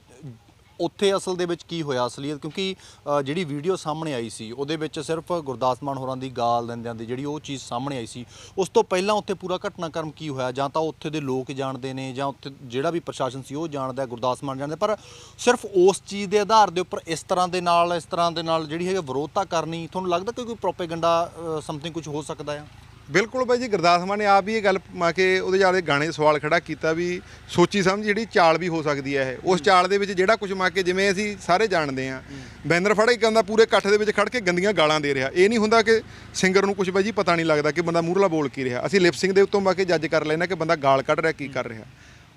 ਉੱਥੇ ਅਸਲ ਦੇ ਵਿੱਚ ਕੀ ਹੋਇਆ ਅਸਲੀਅਤ? ਕਿਉਂਕਿ ਅ, ਜਿਹੜੀ ਵੀਡੀਓ ਸਾਹਮਣੇ ਆਈ ਸੀ ਉਹਦੇ ਵਿੱਚ ਸਿਰਫ ਗੁਰਦਾਸ ਮਾਨ ਹੋਰਾਂ ਦੀ ਗਾਲ ਦਿੰਦਿਆਂ ਦੀ ਜਿਹੜੀ ਉਹ ਚੀਜ਼ ਸਾਹਮਣੇ ਆਈ ਸੀ ਉਸ ਤੋਂ ਪਹਿਲਾਂ ਉੱਥੇ ਪੂਰਾ ਘਟਨਾਕ੍ਰਮ ਕੀ ਹੋਇਆ? ਜਾਂ ਤਾਂ ਉੱਥੇ ਦੇ ਲੋਕ ਜਾਣਦੇ ਨੇ ਜਾਂ ਉੱਥੇ ਜਿਹੜਾ ਵੀ ਪ੍ਰਸ਼ਾਸਨ ਸੀ ਉਹ ਜਾਣਦਾ ਹੈ, ਗੁਰਦਾਸ ਮਾਨ ਜਾਣਦਾ ਪਰ ਸਿਰਫ ਉਸ ਚੀਜ਼ ਦੇ ਆਧਾਰ ਦੇ ਉੱਪਰ ਇਸ ਤਰ੍ਹਾਂ ਦੇ ਨਾਲ ਇਸ ਤਰ੍ਹਾਂ ਦੇ ਨਾਲ ਜਿਹੜੀ ਹੈਗੀ ਵਿਰੋਧਤਾ ਕਰਨੀ ਤੁਹਾਨੂੰ ਲੱਗਦਾ ਕਿ ਕੋਈ ਪ੍ਰੋਪੇਗੈਂਡਾ ਸਮਥਿੰਗ ਕੁਝ ਹੋ ਸਕਦਾ ਆ? ਬਿਲਕੁਲ ਬਾਈ ਜੀ ਗੁਰਦਾਸ ਮਾਨ ਨੇ ਆਪ ਵੀ ਇਹ ਗੱਲ ਮਾ ਕੇ ਉਹਦੇ ਜਾਲੇ ਗਾਣੇ 'ਚ ਸਵਾਲ ਖੜਾ ਕੀਤਾ ਵੀ ਸੋਚੀ ਸਮਝ ਜਿਹੜੀ ਚਾਲ ਵੀ ਹੋ ਸਕਦੀ ਹੈ ਇਹ। ਉਸ ਚਾਲ ਦੇ ਵਿੱਚ ਜਿਹੜਾ ਕੁਝ ਮਾ ਕੇ ਜਿਵੇਂ ਅਸੀਂ ਸਾਰੇ ਜਾਣਦੇ ਆ ਬੈਨਰ ਫੜਾ ਕੇ ਕਹਿੰਦਾ ਪੂਰੇ ਇਕੱਠ ਦੇ ਵਿੱਚ ਖੜ ਕੇ ਗੰਦੀਆਂ ਗਾਲਾਂ ਦੇ ਰਿਹਾ। ਇਹ ਨਹੀਂ ਹੁੰਦਾ ਕਿ ਸਿੰਗਰ ਨੂੰ ਕੁਝ ਬਾਈ ਜੀ ਪਤਾ ਨਹੀਂ ਲੱਗਦਾ ਕਿ ਬੰਦਾ ਮੂਹਰਲਾ ਬੋਲ ਕੀ ਰਿਹਾ। ਅਸੀਂ ਲਿਪਸਿੰਗ ਦੇ ਉੱਤੋਂ ਮਾ ਕੇ ਜੱਜ ਕਰ ਲੈਣਾ ਕਿ ਬੰਦਾ ਗਾਲ ਕੱਢ ਰਿਹਾ ਕੀ ਕਰ ਰਿਹਾ।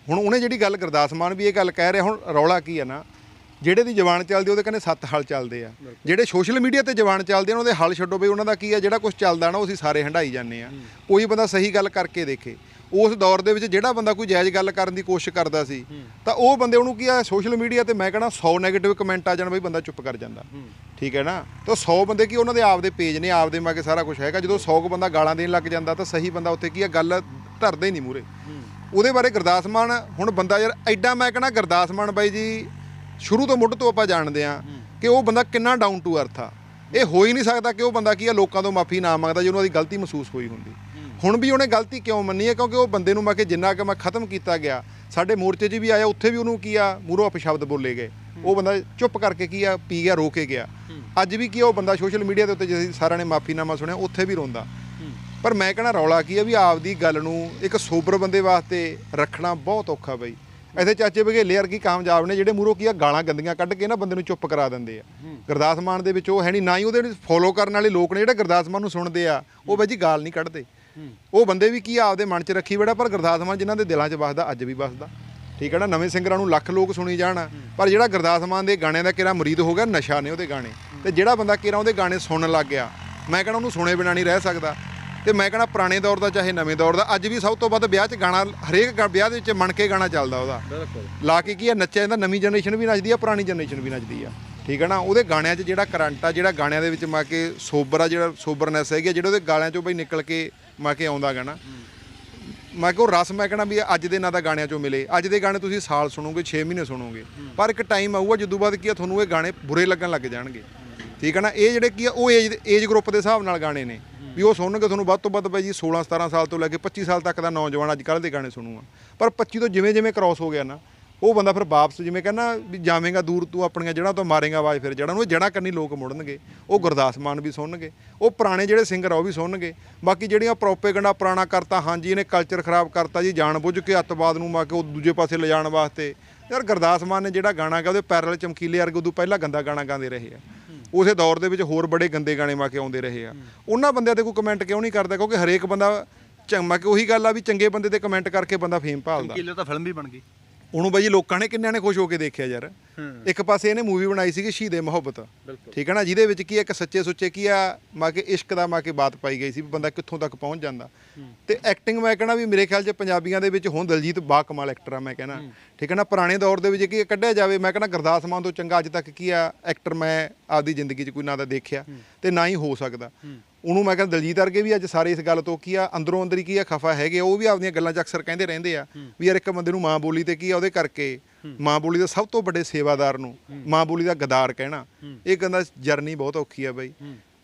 ਹੁਣ ਉਹਨੇ ਜਿਹੜੀ ਗੱਲ ਗੁਰਦਾਸ ਮਾਨ ਵੀ ਇਹ ਗੱਲ ਕਹਿ ਰਿਹਾ ਹੁਣ ਰੌਲਾ ਕੀ ਹੈ ਨਾ ਜਿਹੜੇ ਦੀ ਜ਼ਬਾਨ ਚੱਲਦੀ ਉਹਦੇ ਕਹਿੰਦੇ ਸੱਤ ਹਲ ਚੱਲਦੇ ਆ। ਜਿਹੜੇ ਸੋਸ਼ਲ ਮੀਡੀਆ ਤੇ ਜ਼ਬਾਨ ਚੱਲਦੇ ਆ ਉਹਦੇ ਹਲ ਛੱਡੋ ਬਈ ਉਹਨਾਂ ਦਾ ਕੀ ਆ ਜਿਹੜਾ ਕੁਝ ਚੱਲਦਾ ਨਾ ਉਹ ਅਸੀਂ ਸਾਰੇ ਹੰਡਾਈ ਜਾਂਦੇ ਆ। ਕੋਈ ਬੰਦਾ ਸਹੀ ਗੱਲ ਕਰਕੇ ਦੇਖੇ। ਉਸ ਦੌਰ ਦੇ ਵਿੱਚ ਜਿਹੜਾ ਬੰਦਾ ਕੋਈ ਜਾਇਜ਼ ਗੱਲ ਕਰਨ ਦੀ ਕੋਸ਼ਿਸ਼ ਕਰਦਾ ਸੀ ਤਾਂ ਉਹ ਬੰਦੇ ਉਹਨੂੰ ਕੀ ਆ ਸੋਸ਼ਲ ਮੀਡੀਆ ਤੇ ਮੈਂ ਕਹਿੰਦਾ 100 네ਗੇਟਿਵ ਕਮੈਂਟ ਆ ਜਾਣ ਬਈ ਬੰਦਾ ਚੁੱਪ ਕਰ ਜਾਂਦਾ। ਠੀਕ ਹੈ ਨਾ? ਤਾਂ 100 ਬੰਦੇ ਕੀ ਉਹਨਾਂ ਦੇ ਆਪਦੇ ਪੇਜ ਨੇ ਆਪਦੇ ਮਾ ਕੇ ਸਾਰਾ ਕੁਝ ਹੈਗਾ। ਜਦੋਂ 100 ਕੁ ਬੰਦਾ ਗਾਲਾਂ ਦੇਣ ਲੱਗ ਜਾਂਦਾ ਤਾਂ ਸਹੀ ਬੰਦਾ ਉੱਥੇ ਕੀ ਆ ਗੱਲ ਧਰਦਾ ਹੀ ਨਹੀਂ ਮੂਰੇ ਉਹਦੇ ਬਾਰੇ ਗੁਰਦਾਸ ਮਾਨ ਹੁਣ ਬੰਦਾ ਯਾਰ ਐਡਾ ਮੈਂ ਕਹਿੰਦਾ ਗੁਰਦਾਸ ਮਾਨ ਬਾਈ ਜੀ ਸ਼ੁਰੂ ਤੋਂ ਮੁੱਢ ਤੋਂ ਆਪਾਂ ਜਾਣਦੇ ਆ ਕਿ ਉਹ ਬੰਦਾ ਕਿੰਨਾ ਡਾਊਨ ਟੂ ਅਰਥ ਆ। ਇਹ ਹੋ ਹੀ ਨਹੀਂ ਸਕਦਾ ਕਿ ਉਹ ਬੰਦਾ ਕੀ ਆ ਲੋਕਾਂ ਤੋਂ ਮਾਫੀ ਨਾ ਮੰਗਦਾ ਜੇ ਉਹਨਾਂ ਦੀ ਗਲਤੀ ਮਹਿਸੂਸ ਹੋਈ ਹੁੰਦੀ। ਹੁਣ ਵੀ ਉਹਨੇ ਗਲਤੀ ਕਿਉਂ ਮੰਨੀ ਹੈ ਕਿਉਂਕਿ ਉਹ ਬੰਦੇ ਨੂੰ ਮੈਂ ਕਿ ਜਿੰਨਾ ਕਿ ਮੈਂ ਖਤਮ ਕੀਤਾ ਗਿਆ ਸਾਡੇ ਮੋਰਚੇ 'ਚ ਵੀ ਆਇਆ ਉੱਥੇ ਵੀ ਉਹਨੂੰ ਕੀ ਆ ਮੂਰੋਂ ਅਪਸ਼ਬਦ ਬੋਲੇ ਗਏ। ਉਹ ਬੰਦਾ ਚੁੱਪ ਕਰਕੇ ਕੀ ਆ ਪੀ ਗਿਆ ਰੋ ਕੇ ਗਿਆ। ਅੱਜ ਵੀ ਕੀ ਉਹ ਬੰਦਾ ਸੋਸ਼ਲ ਮੀਡੀਆ ਦੇ ਉੱਤੇ ਜੇ ਸਾਰਿਆਂ ਨੇ ਮਾਫੀਨਾਮਾ ਸੁਣਿਆ ਉੱਥੇ ਵੀ ਰੋਂਦਾ। ਪਰ ਮੈਂ ਕਹਿੰਦਾ ਰੌਲਾ ਕੀ ਆ ਵੀ ਆਪਦੀ ਗੱਲ ਨੂੰ ਇੱਕ ਸੋਬਰ ਬੰਦੇ ਵਾਸਤੇ ਰੱਖਣਾ ਬਹੁਤ ਔਖਾ ਬਈ। ਇੱਥੇ ਚਾਚੇ ਬਘੇਲੇ ਵਰਗੀ ਕਾਮਯਾਬ ਨੇ ਜਿਹੜੇ ਮੂਰੋਂ ਕੀ ਆ ਗਾਲਾਂ ਗੰਦੀਆਂ ਕੱਢ ਕੇ ਨਾ ਬੰਦੇ ਨੂੰ ਚੁੱਪ ਕਰਾ ਦਿੰਦੇ ਆ। ਗੁਰਦਾਸ ਮਾਨ ਦੇ ਵਿੱਚ ਉਹ ਹੈ ਨਹੀਂ ਨਾ ਹੀ ਉਹਦੇ ਫੋਲੋ ਕਰਨ ਵਾਲੇ ਲੋਕ ਨੇ ਜਿਹੜੇ ਗੁਰਦਾਸ ਮਾਨ ਨੂੰ ਸੁਣਦੇ ਆ ਉਹ ਬਾਈ ਜੀ ਗਾਲ ਨਹੀਂ ਕੱਢਦੇ। ਉਹ ਬੰਦੇ ਵੀ ਕੀ ਆਪਦੇ ਮਨ 'ਚ ਰੱਖੀ ਬੜਾ ਪਰ ਗੁਰਦਾਸ ਮਾਨ ਜਿਨ੍ਹਾਂ ਦੇ ਦਿਲਾਂ 'ਚ ਵਸਦਾ ਅੱਜ ਵੀ ਵਸਦਾ। ਠੀਕ ਹੈ ਨਾ ਨਵੇਂ ਸਿੰਗਰਾਂ ਨੂੰ ਲੱਖ ਲੋਕ ਸੁਣੀ ਜਾਣ ਪਰ ਜਿਹੜਾ ਗੁਰਦਾਸ ਮਾਨ ਦੇ ਗਾਣਿਆਂ ਦਾ ਕਿਹੜਾ ਮੁਰੀਦ ਹੋ ਗਿਆ ਨਸ਼ਾ ਨੇ ਉਹਦੇ ਗਾਣੇ। ਤੇ ਜਿਹੜਾ ਬੰਦਾ ਕਿਹੜਾ ਉਹਦੇ ਗਾਣੇ ਸੁਣਨ ਲੱਗ ਗਿਆ ਮੈਂ ਕਹਿੰਦਾ ਉਹਨੂੰ ਸੁਣੇ ਬਿਨਾਂ ਨਹੀਂ ਰਹਿ ਸਕਦਾ। ਤੇ ਮੈਂ ਕਹਿੰਦਾ ਪੁਰਾਣੇ ਦੌਰ ਦਾ ਚਾਹੇ ਨਵੇਂ ਦੌਰ ਦਾ ਅੱਜ ਵੀ ਸਭ ਤੋਂ ਵੱਧ ਵਿਆਹ 'ਚ ਗਾਣਾ ਹਰੇਕ ਵਿਆਹ ਦੇ ਵਿੱਚ ਮਣ ਕੇ ਗਾਣਾ ਚੱਲਦਾ ਉਹਦਾ। ਬਿਲਕੁਲ। ਲਾ ਕੇ ਕੀ ਆ ਨੱਚਿਆ ਜਾਂਦਾ ਨਵੀਂ ਜਨਰੇਸ਼ਨ ਵੀ ਨੱਚਦੀ ਆ ਪੁਰਾਣੀ ਜਨਰੇਸ਼ਨ ਵੀ ਨੱਚਦੀ ਆ। ਠੀਕ ਹੈ ਨਾ? ਉਹਦੇ ਗਾਣਿਆਂ 'ਚ ਜਿਹੜਾ ਕਰੰਟ ਆ ਜਿਹੜਾ ਗਾਣਿਆਂ ਦੇ ਵਿੱਚ ਮਾ ਕੇ ਸੋਬਰ ਆ ਜਿਹੜਾ ਸੋਬਰਨੈਸ ਹੈਗੀ ਜਿਹੜਾ ਉਹਦੇ ਗਾਣਿਆਂ 'ਚੋਂ ਬਈ ਨਿਕਲ ਕੇ ਮਾ ਕੇ ਆਉਂਦਾ ਗਾਣਾ ਮੈਂ ਕਿਹਾ ਉਹ ਰਸ ਮੈਂ ਕਹਿਣਾ ਵੀ ਅੱਜ ਦੇ ਨਾਂ ਦਾ ਗਾਣਿਆਂ 'ਚੋਂ ਮਿਲੇ। ਅੱਜ ਦੇ ਗਾਣੇ ਤੁਸੀਂ ਸਾਲ ਸੁਣੋਗੇ 6 ਮਹੀਨੇ ਸੁਣੋਗੇ। ਪਰ ਇੱਕ ਟਾਈਮ ਆਊਗਾ ਜਦੋਂ ਬਾਅਦ ਕੀ ਆ ਤੁਹਾਨੂੰ ਇਹ ਗਾਣੇ ਬੁਰੇ ਲੱਗਣ ਲੱਗ ਜਾਣਗੇ। ਠੀਕ ਹੈ ਨਾ? ਇਹ ਜਿਹੜੇ ਕੀ ਆ ਉਹ ਏਜ ਏਜ ਗਰੁੱਪ ਦੇ ਹਿਸਾਬ ਨਾਲ ਗਾਣੇ ਨੇ। ਵੀ ਉਹ ਸੁਣਨਗੇ ਤੁਹਾਨੂੰ ਵੱਧ ਤੋਂ ਵੱਧ ਬਾਈ ਜੀ 16 17 ਸਾਲ ਤੋਂ ਲੈ ਕੇ 25 ਸਾਲ ਤੱਕ ਦਾ ਨੌਜਵਾਨ ਅੱਜ ਕੱਲ੍ਹ ਦੇ ਗਾਣੇ ਸੁਣੂਗਾ। ਪਰ 25 ਤੋਂ ਜਿਵੇਂ ਜਿਵੇਂ ਕ੍ਰਾਸ ਹੋ ਗਿਆ ਨਾ, ਉਹ ਬੰਦਾ ਫਿਰ ਵਾਪਸ ਜਿਵੇਂ ਕਹਿੰਦਾ ਵੀ ਜਾਵੇਂਗਾ ਦੂਰ, ਤੂੰ ਆਪਣੀਆਂ ਜੜ੍ਹਾਂ ਤੋਂ ਮਾਰੇਗਾ ਆਵਾਜ਼ ਫਿਰ ਜੜ੍ਹਾਂ ਨੂੰ, ਇਹ ਜੜ੍ਹਾਂ ਕੰਨੀ ਲੋਕ ਮੁੜਨਗੇ। ਉਹ ਗੁਰਦਾਸ ਮਾਨ ਵੀ ਸੁਣਨਗੇ, ਉਹ ਪੁਰਾਣੇ ਜਿਹੜੇ ਸਿੰਗਰ ਆ ਉਹ ਵੀ ਸੁਣਨਗੇ। ਬਾਕੀ ਜਿਹੜੀਆਂ ਪ੍ਰੋਪੇਗੈਂਡਾ ਪੁਰਾਣਾ ਕਰਤਾ, ਹਾਂਜੀ ਇਹਨੇ ਕਲਚਰ ਖਰਾਬ ਕਰਤਾ ਜੀ ਜਾਣ ਬੁੱਝ ਕੇ ਅੱਤਵਾਦ ਨੂੰ ਮਾ ਕੇ ਉਹ ਦੂਜੇ ਪਾਸੇ ਲਿਜਾਣ ਵਾਸਤੇ। ਯਾਰ ਗੁਰਦਾਸ ਮਾਨ ਨੇ ਜਿਹੜਾ ਗਾਣਾ ਗਾ, ਉਹਦੇ ਪੈਰਲ ਚਮਕੀਲੇ ਵਰਗੇ ਉਦੋਂ ਪਹਿਲਾਂ ਗੰਦਾ ਗਾਣਾ ਗਾਉਂਦੇ ਰਹੇ ਆ। ਉਸੇ ਦੌਰ ਦੇ ਵਿੱਚ ਹੋਰ ਬੜੇ ਗੰਦੇ ਗਾਣੇ ਮਾ ਕੇ ਆਉਂਦੇ ਰਹੇ ਆ। ਉਹਨਾਂ ਬੰਦਿਆਂ ਤੇ ਕੋਈ ਕਮੈਂਟ ਕਿਉਂ ਨਹੀਂ ਕਰਦਾ? ਕਿਉਂਕਿ ਹਰੇਕ ਬੰਦਾ ਚੰਮਾ ਕੇ ਉਹੀ ਗੱਲ ਆ ਵੀ ਚੰਗੇ ਬੰਦੇ ਤੇ ਕਮੈਂਟ ਕਰਕੇ ਬੰਦਾ ਫੇਮ ਭਾਲਦਾ। ਕਿਲੇ ਤਾਂ ਫਿਲਮ ਵੀ ਬਣ ਗਈ। ਉਹਨੂੰ ਬਾਈ ਲੋਕਾਂ ਨੇ ਕਿੰਨਿਆਂ ਨੇ ਖੁਸ਼ ਹੋ ਕੇ ਦੇਖਿਆ ਯਾਰ। ਇੱਕ ਪਾਸੇ ਇਹਨੇ ਮੂਵੀ ਬਣਾਈ ਸੀਗੀ ਸ਼ਹੀਦੇ ਮੁਹੱਬਤ। ਠੀਕ ਹੈ ਨਾ? ਜਿਹਦੇ ਵਿੱਚ ਕੀ ਇੱਕ ਸੱਚੇ ਸੁੱਚੇ ਕੀ ਆ ਮਾ ਕੇ ਇਸ਼ਕ ਦਾ ਮਾ ਕੇ ਬਾਤ ਪਾਈ ਗਈ ਸੀ ਵੀ ਬੰਦਾ ਕਿੱਥੋਂ ਤੱਕ ਪਹੁੰਚ ਜਾਂਦਾ। ਤੇ ਐਕਟਿੰਗ ਮੈਂ ਕਹਿਣਾ ਵੀ ਮੇਰੇ ਖਿਆਲ 'ਚ ਪੰਜਾਬੀਆਂ ਦੇ ਵਿੱਚ ਹੁਣ ਦਲਜੀਤ ਬਾ ਕਮਾਲ ਐਕਟਰ ਆ ਮੈਂ ਕਹਿਣਾ। ਠੀਕ ਹੈ ਨਾ? ਪੁਰਾਣੇ ਦੌਰ ਦੇ ਵਿੱਚ ਕੀ ਕੱਢਿਆ ਜਾਵੇ। ਮੈਂ ਕਹਿਣਾ ਗੁਰਦਾਸ ਮਾਨ ਤੋਂ ਚੰਗਾ ਅੱਜ ਤੱਕ ਕੀ ਆ ਐਕਟਰ ਮੈਂ ਆਪਦੀ ਜ਼ਿੰਦਗੀ 'ਚ ਕੋਈ ਨਾ ਤਾਂ ਦੇਖਿਆ ਤੇ ਨਾ ਹੀ ਹੋ ਸਕਦਾ। ਉਹਨੂੰ ਮੈਂ ਕਹਿੰਦਾ ਦਲਜੀਤ ਵਰਗੇ ਵੀ ਅੱਜ ਸਾਰੇ ਇਸ ਗੱਲ ਤੋਂ ਕੀ ਆ ਅੰਦਰੋਂ ਅੰਦਰ ਹੀ ਕੀ ਆ ਖਫਾ ਹੈਗੇ ਆ, ਉਹ ਵੀ ਆਪਦੀਆਂ ਗੱਲਾਂ 'ਚ ਅਕਸਰ ਕਹਿੰਦੇ ਰਹਿੰਦੇ ਆ ਵੀ ਯਾਰ ਇੱਕ ਬੰਦੇ ਨੂੰ ਮਾਂ ਬੋਲੀ ਤੇ ਕੀ ਆ ਉਹਦੇ ਕਰਕੇ ਮਾਂ ਬੋਲੀ ਦਾ ਸਭ ਤੋਂ ਵੱਡੇ ਸੇਵਾਦਾਰ ਨੂੰ ਮਾਂ ਬੋਲੀ ਦਾ ਗਦਾਰ ਕਹਿਣਾ। ਇਹ ਕਹਿੰਦਾ ਜਰਨੀ ਬਹੁਤ ਔਖੀ ਆ ਬਾਈ।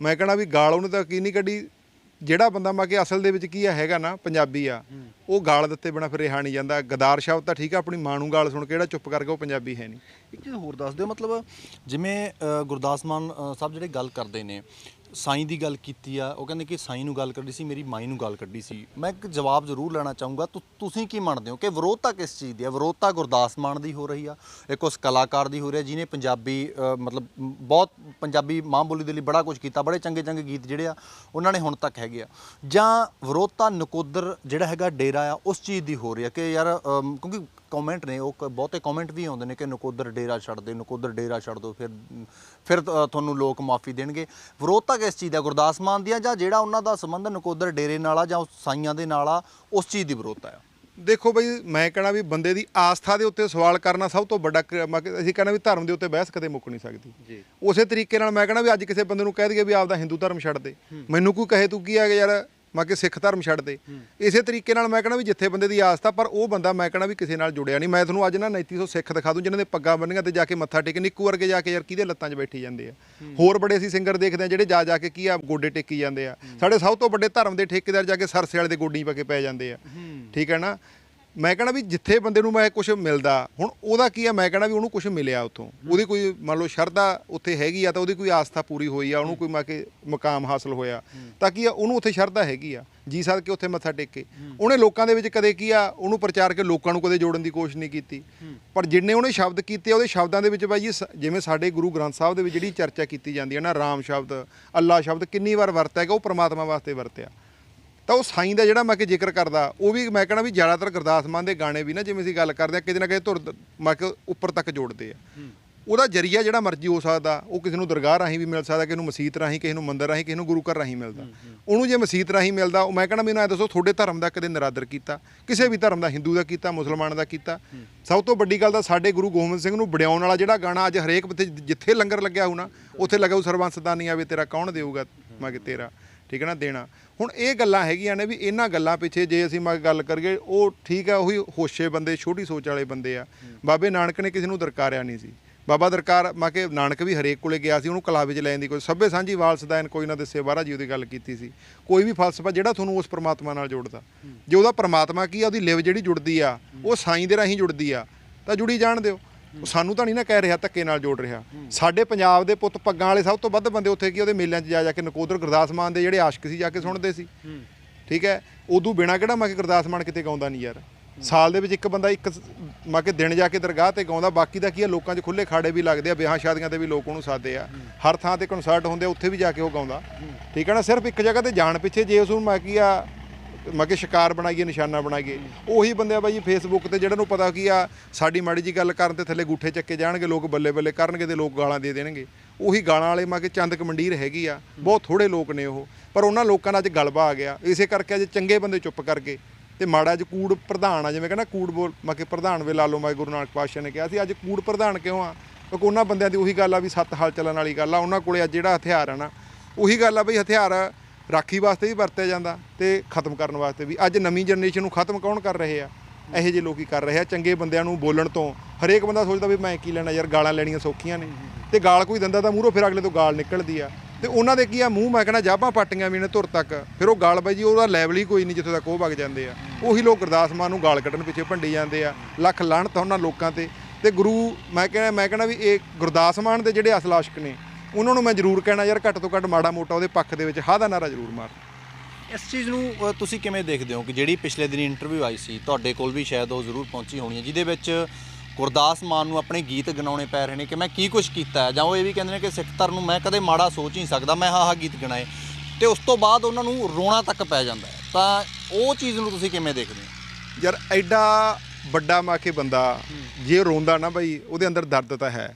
ਮੈਂ ਕਹਣਾ ਵੀ ਗਾਲ ਉਹਨੇ ਤਾਂ ਕੀ ਨਹੀਂ ਕੱਢੀ। ਜਿਹੜਾ ਬੰਦਾ ਮਾ ਕੇ ਅਸਲ ਦੇ ਵਿੱਚ ਕੀ ਆ ਹੈਗਾ ਨਾ ਪੰਜਾਬੀ ਆ ਉਹ ਗਾਲ ਦਿੱਤੇ ਬਿਨਾ ਫਿਰ ਰਿਹਾ ਨਹੀਂ ਜਾਂਦਾ। ਗਦਾਰ ਸ਼ਬਦ ਤਾਂ ਠੀਕ ਆ ਆਪਣੀ ਮਾਂ ਨੂੰ ਗਾਲ ਸੁਣ ਕੇ ਜਿਹੜਾ ਚੁੱਪ ਕਰਕੇ ਉਹ ਪੰਜਾਬੀ ਹੈ ਨਹੀਂ। ਇੱਕ ਚੀਜ਼ ਹੋਰ ਦੱਸ ਦਿਓ ਮਤਲਬ ਜਿਵੇਂ ਗੁਰਦਾਸ ਮਾਨ ਸਾਹਿਬ ਜਿਹੜੇ ਗੱਲ ਕਰਦੇ ਨੇ ਸਾਈਂ ਦੀ ਗੱਲ ਕੀਤੀ ਆ ਉਹ ਕਹਿੰਦੇ ਕਿ ਸਾਈਂ ਨੂੰ ਗੱਲ ਕਰਨੀ ਸੀ ਮੇਰੀ ਮਾਈ ਨੂੰ ਗੱਲ ਕੱਢੀ ਸੀ। ਮੈਂ ਇੱਕ ਜਵਾਬ ਜ਼ਰੂਰ ਲੈਣਾ ਚਾਹੂੰਗਾ ਤੁ- ਤੁਸੀਂ ਕੀ ਮੰਨਦੇ ਹੋ ਕਿ ਵਿਰੋਧਤਾ ਕਿਸ ਚੀਜ਼ ਦੀ ਹੈ ਵਿਰੋਧਤਾ ਗੁਰਦਾਸ ਮਾਨ ਦੀ ਹੋ ਰਹੀ ਆ ਇੱਕ ਉਸ ਕਲਾਕਾਰ ਦੀ ਹੋ ਰਹੀ ਆ ਜਿਹਨੇ ਪੰਜਾਬੀ ਅ, ਮਤਲਬ ਮ, ਬਹੁਤ ਪੰਜਾਬੀ ਮਾਂ ਬੋਲੀ ਦੇ ਲਈ ਬੜਾ ਕੁਝ ਕੀਤਾ ਬੜੇ ਚੰਗੇ ਚੰਗੇ ਗੀਤ ਜਿਹੜੇ ਆ ਉਹਨਾਂ ਨੇ ਹੁਣ ਤੱਕ ਹੈਗੇ ਆ। ਜਾਂ ਵਿਰੋਧਤਾ ਨਕੋਦਰ ਜਿਹੜਾ ਹੈਗਾ ਡੇਰਾ ਆ ਉਸ ਚੀਜ਼ ਦੀ ਹੋ ਰਹੀ ਆ ਕਿ ਯਾਰ ਅਮ, ਕਿਉਂਕਿ ਕਮੈਂਟ ਨੇ ਉਹ ਕ- ਬਹੁਤੇ ਕਮੈਂਟ ਵੀ ਆਉਂਦੇ ਨੇ ਕਿ ਨਕੋਦਰ ਡੇਰਾ ਛੱਡ ਦੇ ਨਕੋਦਰ ਡੇਰਾ ਛੱਡ ਦੋ ਫਿਰ ਫਿਰ ਤੁਹਾਨੂੰ ਲੋਕ ਮਾਫੀ ਦੇਣਗੇ। ਵਿਰੋਧਤਾ ਕਿਸ ਚੀਜ਼ ਦਾ? ਗੁਰਦਾਸ ਮਾਨ ਦੀਆਂ ਜਾਂ ਜਿਹੜਾ ਉਹਨਾਂ ਦਾ ਸੰਬੰਧ ਨਕੋਦਰ ਡੇਰੇ ਨਾਲ ਆ ਜਾਂ ਉਸ ਸਾਈਆਂ ਦੇ ਨਾਲ ਆ ਉਸ ਚੀਜ਼ ਦੀ ਵਿਰੋਧਤਾ ਆ? ਦੇਖੋ ਬਈ ਮੈਂ ਕਹਣਾ ਵੀ ਬੰਦੇ ਦੀ ਆਸਥਾ ਦੇ ਉੱਤੇ ਸਵਾਲ ਕਰਨਾ ਸਭ ਤੋਂ ਵੱਡਾ ਕ- ਮੈਂ ਕਿ- ਅਸੀਂ ਕਹਿੰਦਾ ਵੀ ਧਰਮ ਦੇ ਉੱਤੇ ਬਹਿਸ ਕਦੇ ਮੁੱਕ ਨਹੀਂ ਸਕਦੀ। ਜੀ। ਉਸੇ ਤਰੀਕੇ ਨਾਲ ਮੈਂ ਕਹਣਾ ਵੀ ਅੱਜ ਕਿਸੇ ਬੰਦੇ ਨੂੰ ਕਹਿ ਦਈਏ ਵੀ ਆਪਦਾ ਹਿੰਦੂ ਧਰਮ ਛੱਡ ਦੇ। ਮੈਨੂੰ ਕੋਈ ਕਹੇ ਤੂੰ ਕੀ ਆ ਯਾਰ? ਮੈਂ ਕਿ ਸਿੱਖ ਧਰਮ ਛੱਡ ਦੇ ਇਸੇ ਤਰੀਕੇ ਨਾਲ ਮੈਂ ਕਹਣਾ ਵੀ ਜਿੱਥੇ ਬੰਦੇ ਦੀ ਆਸਥਾ ਪਰ ਉਹ ਬੰਦਾ ਮੈਂ ਕਹਣਾ ਵੀ ਕਿਸੇ ਨਾਲ ਜੁੜਿਆ ਨਹੀਂ। ਮੈਂ ਤੁਹਾਨੂੰ ਅੱਜ ਨਾ 3900 ਸਿੱਖ ਦਿਖਾ ਦੂੰ ਜਿਨ੍ਹਾਂ ਦੇ ਪੱਗਾਂ ਬੰਨੀਆਂ ਤੇ ਜਾ ਕੇ ਮੱਥਾ ਟੇਕ ਨਿੱਕੂ ਵਰਗੇ ਜਾ ਕੇ ਯਾਰ ਕਿਹਦੇ ਲੱਤਾਂ 'ਚ ਬੈਠੀ ਜਾਂਦੇ ਆ। ਹੋਰ ਬੜੇ ਅਸੀਂ ਸਿੰਗਰ ਦੇਖਦੇ ਆ ਜਿਹੜੇ ਜਾ ਜਾ ਕੇ ਕੀ ਆ ਗੋਡੇ ਟੇਕੀ ਜਾਂਦੇ ਆ। ਸਾਡੇ ਸਭ ਤੋਂ ਵੱਡੇ ਧਰਮ ਦੇ ਠੇਕੇਦਾਰ ਜਾ ਕੇ ਸਰਸੇ ਵਾਲੇ ਦੇ ਗੋਡੀ ਪਾ ਕੇ ਪੈ ਜਾਂਦੇ ਆ। ਠੀਕ ਹੈ ਨਾ? ਮੈਂ ਕਹਣਾ ਵੀ ਜਿੱਥੇ ਬੰਦੇ ਨੂੰ ਮੈਂ ਕੁਝ ਮਿਲਦਾ ਹੁਣ ਉਹਦਾ ਕੀ ਆ ਮੈਂ ਕਹਣਾ ਵੀ ਉਹਨੂੰ ਕੁਝ ਮਿਲਿਆ ਉੱਥੋਂ। ਉਹਦੀ ਕੋਈ ਮੰਨ ਲਓ ਸ਼ਰਧਾ ਉੱਥੇ ਹੈਗੀ ਆ ਤਾਂ ਉਹਦੀ ਕੋਈ ਆਸਥਾ ਪੂਰੀ ਹੋਈ ਆ ਉਹਨੂੰ ਕੋਈ ਮਾ ਕੇ ਮਕਾਮ ਹਾਸਲ ਹੋਇਆ। ਤਾਂ ਕੀ ਆ ਉਹਨੂੰ ਉੱਥੇ ਸ਼ਰਧਾ ਹੈਗੀ ਆ ਜੀ ਸਦ ਕੇ ਉੱਥੇ ਮੱਥਾ ਟੇਕੇ ਉਹਨੇ ਲੋਕਾਂ ਦੇ ਵਿੱਚ ਕਦੇ ਕੀ ਆ ਉਹਨੂੰ ਪ੍ਰਚਾਰ ਕੇ ਲੋਕਾਂ ਨੂੰ ਕਦੇ ਜੋੜਨ ਦੀ ਕੋਸ਼ਿਸ਼ ਨਹੀਂ ਕੀਤੀ। ਪਰ ਜਿੰਨੇ ਉਹਨੇ ਸ਼ਬਦ ਕੀਤੇ ਉਹਦੇ ਸ਼ਬਦਾਂ ਦੇ ਵਿੱਚ ਬਾਈ ਜਿਵੇਂ ਸਾਡੇ ਗੁਰੂ ਗ੍ਰੰਥ ਸਾਹਿਬ ਦੇ ਵਿੱਚ ਜਿਹੜੀ ਚਰਚਾ ਕੀਤੀ ਜਾਂਦੀ ਹੈ ਨਾ ਰਾਮ ਸ਼ਬਦ ਅੱਲਾ ਸ਼ਬਦ ਕਿੰਨੀ ਵਾਰ ਵਰਤਿਆ ਗਿਆ ਉਹ ਪ੍ਰਮਾਤਮਾ ਵਾਸਤੇ ਵਰਤਿਆ। ਤਾਂ ਉਹ ਸਾਈਂ ਦਾ ਜਿਹੜਾ ਮੈਂ ਕਿ ਜ਼ਿਕਰ ਕਰਦਾ ਉਹ ਵੀ ਮੈਂ ਕਹਣਾ ਵੀ ਜ਼ਿਆਦਾਤਰ ਗੁਰਦਾਸ ਮਾਨ ਦੇ ਗਾਣੇ ਵੀ ਨਾ ਜਿਵੇਂ ਅਸੀਂ ਗੱਲ ਕਰਦੇ ਆ ਕਿਤੇ ਨਾ ਕਿਤੇ ਧੁਰ ਮੈਂ ਕਿ ਉੱਪਰ ਤੱਕ ਜੋੜਦੇ ਆ। ਉਹਦਾ ਜਰੀਆ ਜਿਹੜਾ ਮਰਜ਼ੀ ਹੋ ਸਕਦਾ ਉਹ ਕਿਸੇ ਨੂੰ ਦਰਗਾਹ ਰਾਹੀਂ ਵੀ ਮਿਲ ਸਕਦਾ ਕਿਸੇ ਨੂੰ ਮਸਜਿਦ ਰਾਹੀਂ ਕਿਸੇ ਨੂੰ ਮੰਦਰ ਰਾਹੀਂ ਕਿਸੇ ਨੂੰ ਗੁਰੂ ਘਰ ਰਾਹੀਂ ਮਿਲਦਾ। ਉਹਨੂੰ ਜੇ ਮਸਜਿਦ ਰਾਹੀਂ ਮਿਲਦਾ ਉਹ ਮੈਂ ਕਹਿੰਦਾ ਮੈਨੂੰ ਐ ਦੱਸੋ ਤੁਹਾਡੇ ਧਰਮ ਦਾ ਕਦੇ ਨਿਰਾਦਰ ਕੀਤਾ? ਕਿਸੇ ਵੀ ਧਰਮ ਦਾ ਹਿੰਦੂ ਦਾ ਕੀਤਾ ਮੁਸਲਮਾਨ ਦਾ ਕੀਤਾ? ਸਭ ਤੋਂ ਵੱਡੀ ਗੱਲ ਤਾਂ ਸਾਡੇ ਗੁਰੂ ਗੋਬਿੰਦ ਸਿੰਘ ਨੂੰ ਵਡਿਆਉਣ ਵਾਲਾ ਜਿਹੜਾ ਗਾਣਾ ਅੱਜ ਹਰੇਕ ਜਿੱਥੇ ਲੰਗਰ ਲੱਗਿਆ ਨਾ ਉੱਥੇ ਲੱਗਾ ਉਹ ਸਰਬੰਸ ਦਾ ਨਹੀਂ ਆਵੇ ਤੇਰਾ ਕੌਣ ਦੇਊਗਾ ਮੈਂ ਕਿ ਤੇਰਾ। ਠੀਕ ਹੈ ਨਾ ਦੇਣਾ। ਹੁਣ ਇਹ ਗੱਲਾਂ ਹੈਗੀਆਂ ਨੇ ਵੀ ਇਹਨਾਂ ਗੱਲਾਂ ਪਿੱਛੇ ਜੇ ਅਸੀਂ ਮੈਂ ਗੱਲ ਕਰੀਏ ਉਹ ਠੀਕ ਹੈ ਉਹੀ ਹੋਸ਼ੇ ਬੰਦੇ ਛੋਟੀ ਸੋਚ ਵਾਲੇ ਬੰਦੇ ਆ। ਬਾਬੇ ਨਾਨਕ ਨੇ ਕਿਸੇ ਨੂੰ ਦਰਕਾਰਿਆ ਨਹੀਂ ਸੀ। ਬਾਬਾ ਦਰਕਾਰ ਮੈਂ ਕਿ ਨਾਨਕ ਵੀ ਹਰੇਕ ਕੋਲੇ ਗਿਆ ਸੀ ਉਹਨੂੰ ਕਲਾਵੇ 'ਚ ਲੈਣ ਦੀ ਕੋਈ ਸਭੇ ਸਾਂਝੀ ਵਾਲਸਦਾਨ ਕੋਈ ਨਾ ਦੱਸੇ ਬਾਰਾ ਜੀ ਉਹਦੀ ਗੱਲ ਕੀਤੀ ਸੀ। ਕੋਈ ਵੀ ਫਲਸਫਾ ਜਿਹੜਾ ਤੁਹਾਨੂੰ ਉਸ ਪ੍ਰਮਾਤਮਾ ਨਾਲ ਜੋੜਦਾ। ਜੇ ਉਹਦਾ ਪ੍ਰਮਾਤਮਾ ਕੀ ਆ ਉਹਦੀ ਲਿਵ ਜਿਹੜੀ ਜੁੜਦੀ ਆ ਉਹ ਸਾਈਂ ਦੇ ਰਾਹੀਂ ਜੁੜਦੀ ਆ ਤਾਂ ਜੁੜੀ ਜਾਣ ਦਿਓ। ਉਹ ਸਾਨੂੰ ਤਾਂ ਨਹੀਂ ਨਾ ਕਹਿ ਰਿਹਾ ਧੱਕੇ ਨਾਲ ਜੋੜ ਰਿਹਾ। ਸਾਡੇ ਪੰਜਾਬ ਦੇ ਪੁੱਤ ਪੱਗਾਂ ਵਾਲੇ ਸਭ ਤੋਂ ਵੱਧ ਬੰਦੇ ਉੱਥੇ ਕੀ ਉਹਦੇ ਮੇਲਿਆਂ 'ਚ ਜਾ ਜਾ ਕੇ ਨਕੋਦਰ ਗੁਰਦਾਸ ਮਾਨ ਦੇ ਜਿਹੜੇ ਆਸ਼ਕ ਸੀ ਜਾ ਕੇ ਸੁਣਦੇ ਸੀ। ਠੀਕ ਹੈ? ਉਦੋਂ ਬਿਨਾ ਕਿਹੜਾ ਮੈਂ ਕਿ ਗੁਰਦਾਸ ਮਾਨ ਕਿਤੇ ਗਾਉਂਦਾ ਨਹੀਂ ਯਾਰ। ਸਾਲ ਦੇ ਵਿੱਚ ਇੱਕ ਬੰਦਾ ਇੱਕ ਮੈਂ ਕਿ ਦਿਨ ਜਾ ਕੇ ਦਰਗਾਹ ਤੇ ਗਾਉਂਦਾ, ਬਾਕੀ ਦਾ ਕੀ ਆ, ਲੋਕਾਂ 'ਚ ਖੁੱਲੇ ਖਾੜੇ ਵੀ ਲੱਗਦੇ ਆ, ਵਿਆਹਾਂ ਸ਼ਾਦੀਆਂ ਤੇ ਵੀ ਲੋਕ ਉਹਨੂੰ ਸਾਦੇ ਆ। ਹਰ ਥਾਂ ਤੇ ਕਨਸਰਟ ਹੁੰਦੇ ਆ, ਉੱਥੇ ਵੀ ਜਾ ਕੇ ਉਹ ਗਾਉਂਦਾ। ਠੀਕ ਹੈ ਨਾ? ਸਿਰਫ ਇੱਕ ਜਗ੍ਹਾ ਤੇ ਜਾਣ ਪਿੱਛੇ ਜੇ ਉਸ ਨੂੰ ਮੈਂ ਕੀ ਆ ਮੈਂ ਕਿ ਸ਼ਿਕਾਰ ਬਣਾਈਏ, ਨਿਸ਼ਾਨਾ ਬਣਾਈਏ। ਉਹੀ ਬੰਦੇ ਆ ਬਾਈ ਫੇਸਬੁੱਕ ਤੇ ਜਿਹੜਾ ਨੂੰ ਪਤਾ ਕੀ ਆ, ਸਾਡੀ ਮਾੜੀ ਜੀ ਗੱਲ ਕਰਨ ਤੇ ਥੱਲੇ ਗੂਠੇ ਚੱਕੇ ਜਾਣਗੇ, ਲੋਕ ਬੱਲੇ ਬੱਲੇ ਕਰਨਗੇ ਤੇ ਲੋਕ ਗਾਲਾਂ ਦੇ ਦੇਣਗੇ। ਉਹੀ ਗਾਲਾਂ ਵਾਲੇ ਮਾ ਕਿ ਚੰਦ ਕਮੰਡੀਰ ਹੈਗੀ ਆ, ਬਹੁਤ ਥੋੜੇ ਲੋਕ ਨੇ ਉਹ, ਪਰ ਉਹਨਾਂ ਲੋਕਾਂ ਨਾਲ ਅੱਜ ਗਲਬਾ ਆ ਗਿਆ। ਇਸੇ ਕਰਕੇ ਅੱਜ ਚੰਗੇ ਬੰਦੇ ਚੁੱਪ ਕਰ ਗਏ ਤੇ ਮਾੜਾ ਅੱਜ ਕੂੜ ਪ੍ਰਧਾਨ ਆ, ਜਿਵੇਂ ਕਹਿੰਦਾ ਕੂੜ ਬੋਲ, ਮਾ ਕਿ ਪ੍ਰਧਾਨ ਵੇ ਲਾ ਲਓ, ਮੈਂ ਗੁਰੂ ਨਾਨਕ ਪਾਤਸ਼ਾਹ ਨੇ ਕਿਹਾ ਸੀ, ਅੱਜ ਕੂੜ ਪ੍ਰਧਾਨ ਕਿਉਂ ਆ? ਕਿਉਂਕਿ ਉਹਨਾਂ ਬੰਦਿਆਂ ਦੀ ਉਹੀ ਗੱਲ ਆ ਵੀ ਸੱਤ ਹਾਲ ਚੱਲਣ ਵਾਲੀ ਗੱਲ ਆ, ਉਹਨਾਂ ਕੋਲੇ ਅੱਜ ਜਿਹੜਾ ਹਥਿਆਰ ਆ ਨਾ, ਉਹੀ ਗੱਲ ਆ ਬਈ ਹਥਿਆਰ ਰਾਖੀ ਵਾਸਤੇ ਵੀ ਵਰਤਿਆ ਜਾਂਦਾ ਤੇ ਖਤਮ ਕਰਨ ਵਾਸਤੇ ਵੀ। ਅੱਜ ਨਵੀਂ ਜਨਰੇਸ਼ਨ ਨੂੰ ਖਤਮ ਕੌਣ ਕਰ ਰਹੇ ਆ? ਇਹੋ ਜਿਹੇ ਲੋਕੀ ਕਰ ਰਹੇ ਆ। ਚੰਗੇ ਬੰਦਿਆਂ ਨੂੰ ਬੋਲਣ ਤੋਂ ਹਰੇਕ ਬੰਦਾ ਸੋਚਦਾ ਵੀ ਮੈਂ ਕੀ ਲੈਣਾ ਯਾਰ, ਗਾਲਾਂ ਲੈਣੀਆਂ ਸੌਖੀਆਂ ਨੇ। ਤੇ ਗਾਲ ਕੋਈ ਦਿੰਦਾ ਤਾਂ ਮੂਹਰੋਂ ਫਿਰ ਅਗਲੇ ਤੋਂ ਗਾਲ ਨਿਕਲਦੀ ਆ। ਤੇ ਉਹਨਾਂ ਦੇ ਕੀ ਆ? ਮੂੰਹ ਮੈਂ ਕਹਿੰਦਾ ਜਾਬਾਂ ਪਾਟੀਆਂ ਵੀ ਨੇ ਧੁਰ ਤੱਕ। ਫਿਰ ਉਹ ਗਾਲ ਬਾਈ ਜੀ, ਉਹਦਾ ਲੈਵਲ ਹੀ ਕੋਈ ਨਹੀਂ ਜਿੱਥੋਂ ਤੱਕ ਉਹ ਵਗ ਜਾਂਦੇ ਆ। ਉਹੀ ਲੋਕ ਗੁਰਦਾਸ ਮਾਨ ਨੂੰ ਗਾਲ ਕੱਢਣ ਪਿੱਛੇ ਭੰਡੀ ਜਾਂਦੇ ਆ। ਲੱਖ ਲਾਹਣਤ ਉਹਨਾਂ ਲੋਕਾਂ ਤੇ। ਤੇ ਗੁਰੂ, ਮੈਂ ਕਹਿੰਦਾ ਮੈਂ ਕਹਿੰਦਾ ਵੀ ਇਹ ਗੁਰਦਾਸ ਮਾਨ ਦੇ ਜਿਹੜੇ ਅਸਲਾਸ਼ਕ ਨੇ ਉਹਨਾਂ ਨੂੰ ਮੈਂ ਜ਼ਰੂਰ ਕਹਿਣਾ ਯਾਰ ਘੱਟ ਤੋਂ ਘੱਟ ਮਾੜਾ ਮੋਟਾ ਉਹਦੇ ਪੱਖ ਦੇ ਵਿੱਚ ਹਾਂ ਦਾ ਨਾਰਾ ਜ਼ਰੂਰ ਮਾਰ। ਇਸ ਚੀਜ਼ ਨੂੰ ਅ, ਤੁਸੀਂ ਕਿਵੇਂ ਦੇਖਦੇ ਹੋ ਕਿ ਜਿਹੜੀ ਪਿਛਲੇ ਦਿਨ ਇੰਟਰਵਿਊ ਆਈ ਸੀ ਤੁਹਾਡੇ ਕੋਲ ਵੀ ਸ਼ਾਇਦ ਉਹ ਜ਼ਰੂਰ ਪਹੁੰਚੀ ਹੋਣੀ ਹੈ ਜਿਹਦੇ ਵਿੱਚ ਗੁਰਦਾਸ ਮਾਨ ਨੂੰ ਆਪਣੇ ਗੀਤ ਗਾਉਣੇ ਪੈ ਰਹੇ ਨੇ ਕਿ ਮੈਂ ਕੀ ਕੁਝ ਕੀਤਾ ਹੈ? ਜਾਂ ਉਹ ਇਹ ਵੀ ਕਹਿੰਦੇ ਨੇ ਕਿ ਸਿੱਖ ਧਰਮ ਨੂੰ ਮੈਂ ਕਦੇ ਮਾੜਾ ਸੋਚ ਨਹੀਂ ਸਕਦਾ ਮੈਂ ਹਾਂ ਹਾਂ ਗੀਤ ਗਾਏ ਤੇ ਉਸ ਤੋਂ ਬਾਅਦ ਉਹਨਾਂ ਨੂੰ ਰੋਣਾ ਤੱਕ ਪੈ ਜਾਂਦਾ ਹੈ। ਤਾਂ ਉਹ ਚੀਜ਼ ਨੂੰ ਤੁਸੀਂ ਕਿਵੇਂ ਦੇਖਦੇ ਹੋ? ਯਾਰ ਐਡਾ ਵੱਡਾ ਮਾਕੇ ਬੰਦਾ ਜੇ ਰੋਂਦਾ ਨਾ ਬਈ ਉਹਦੇ ਅੰਦਰ ਦਰਦ ਤਾਂ ਹੈ।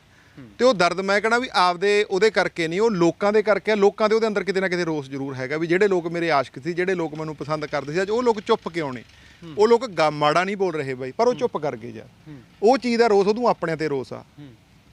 ਤੇ ਉਹ ਦਰਦ ਮੈਂ ਕਹਣਾ ਵੀ ਆਪਦੇ ਉਹਦੇ ਕਰਕੇ ਨਹੀਂ ਉਹ ਲੋਕਾਂ ਦੇ ਕਰਕੇ ਆ। ਲੋਕਾਂ ਦੇ ਉਹਦੇ ਅੰਦਰ ਕਿਤੇ ਨਾ ਕਿਤੇ ਰੋਸ ਜ਼ਰੂਰ ਹੈਗਾ ਵੀ ਜਿਹੜੇ ਲੋਕ ਮੇਰੇ ਆਸ਼ਿਕ ਸੀ ਜਿਹੜੇ ਲੋਕ ਮੈਨੂੰ ਪਸੰਦ ਕਰਦੇ ਸੀ ਅੱਜ ਉਹ ਲੋਕ ਚੁੱਪ ਕਿਉਂ ਨੇ? ਉਹ ਲੋਕ ਮਾੜਾ ਨਹੀਂ ਬੋਲ ਰਹੇ ਬਾਈ ਪਰ ਉਹ ਚੁੱਪ ਕਰ ਗਏ ਯਾਰ। ਉਹ ਚੀਜ਼ ਦਾ ਰੋਸ ਉਹਨੂੰ ਆਪਣਿਆਂ ਤੇ ਰੋਸ ਆ।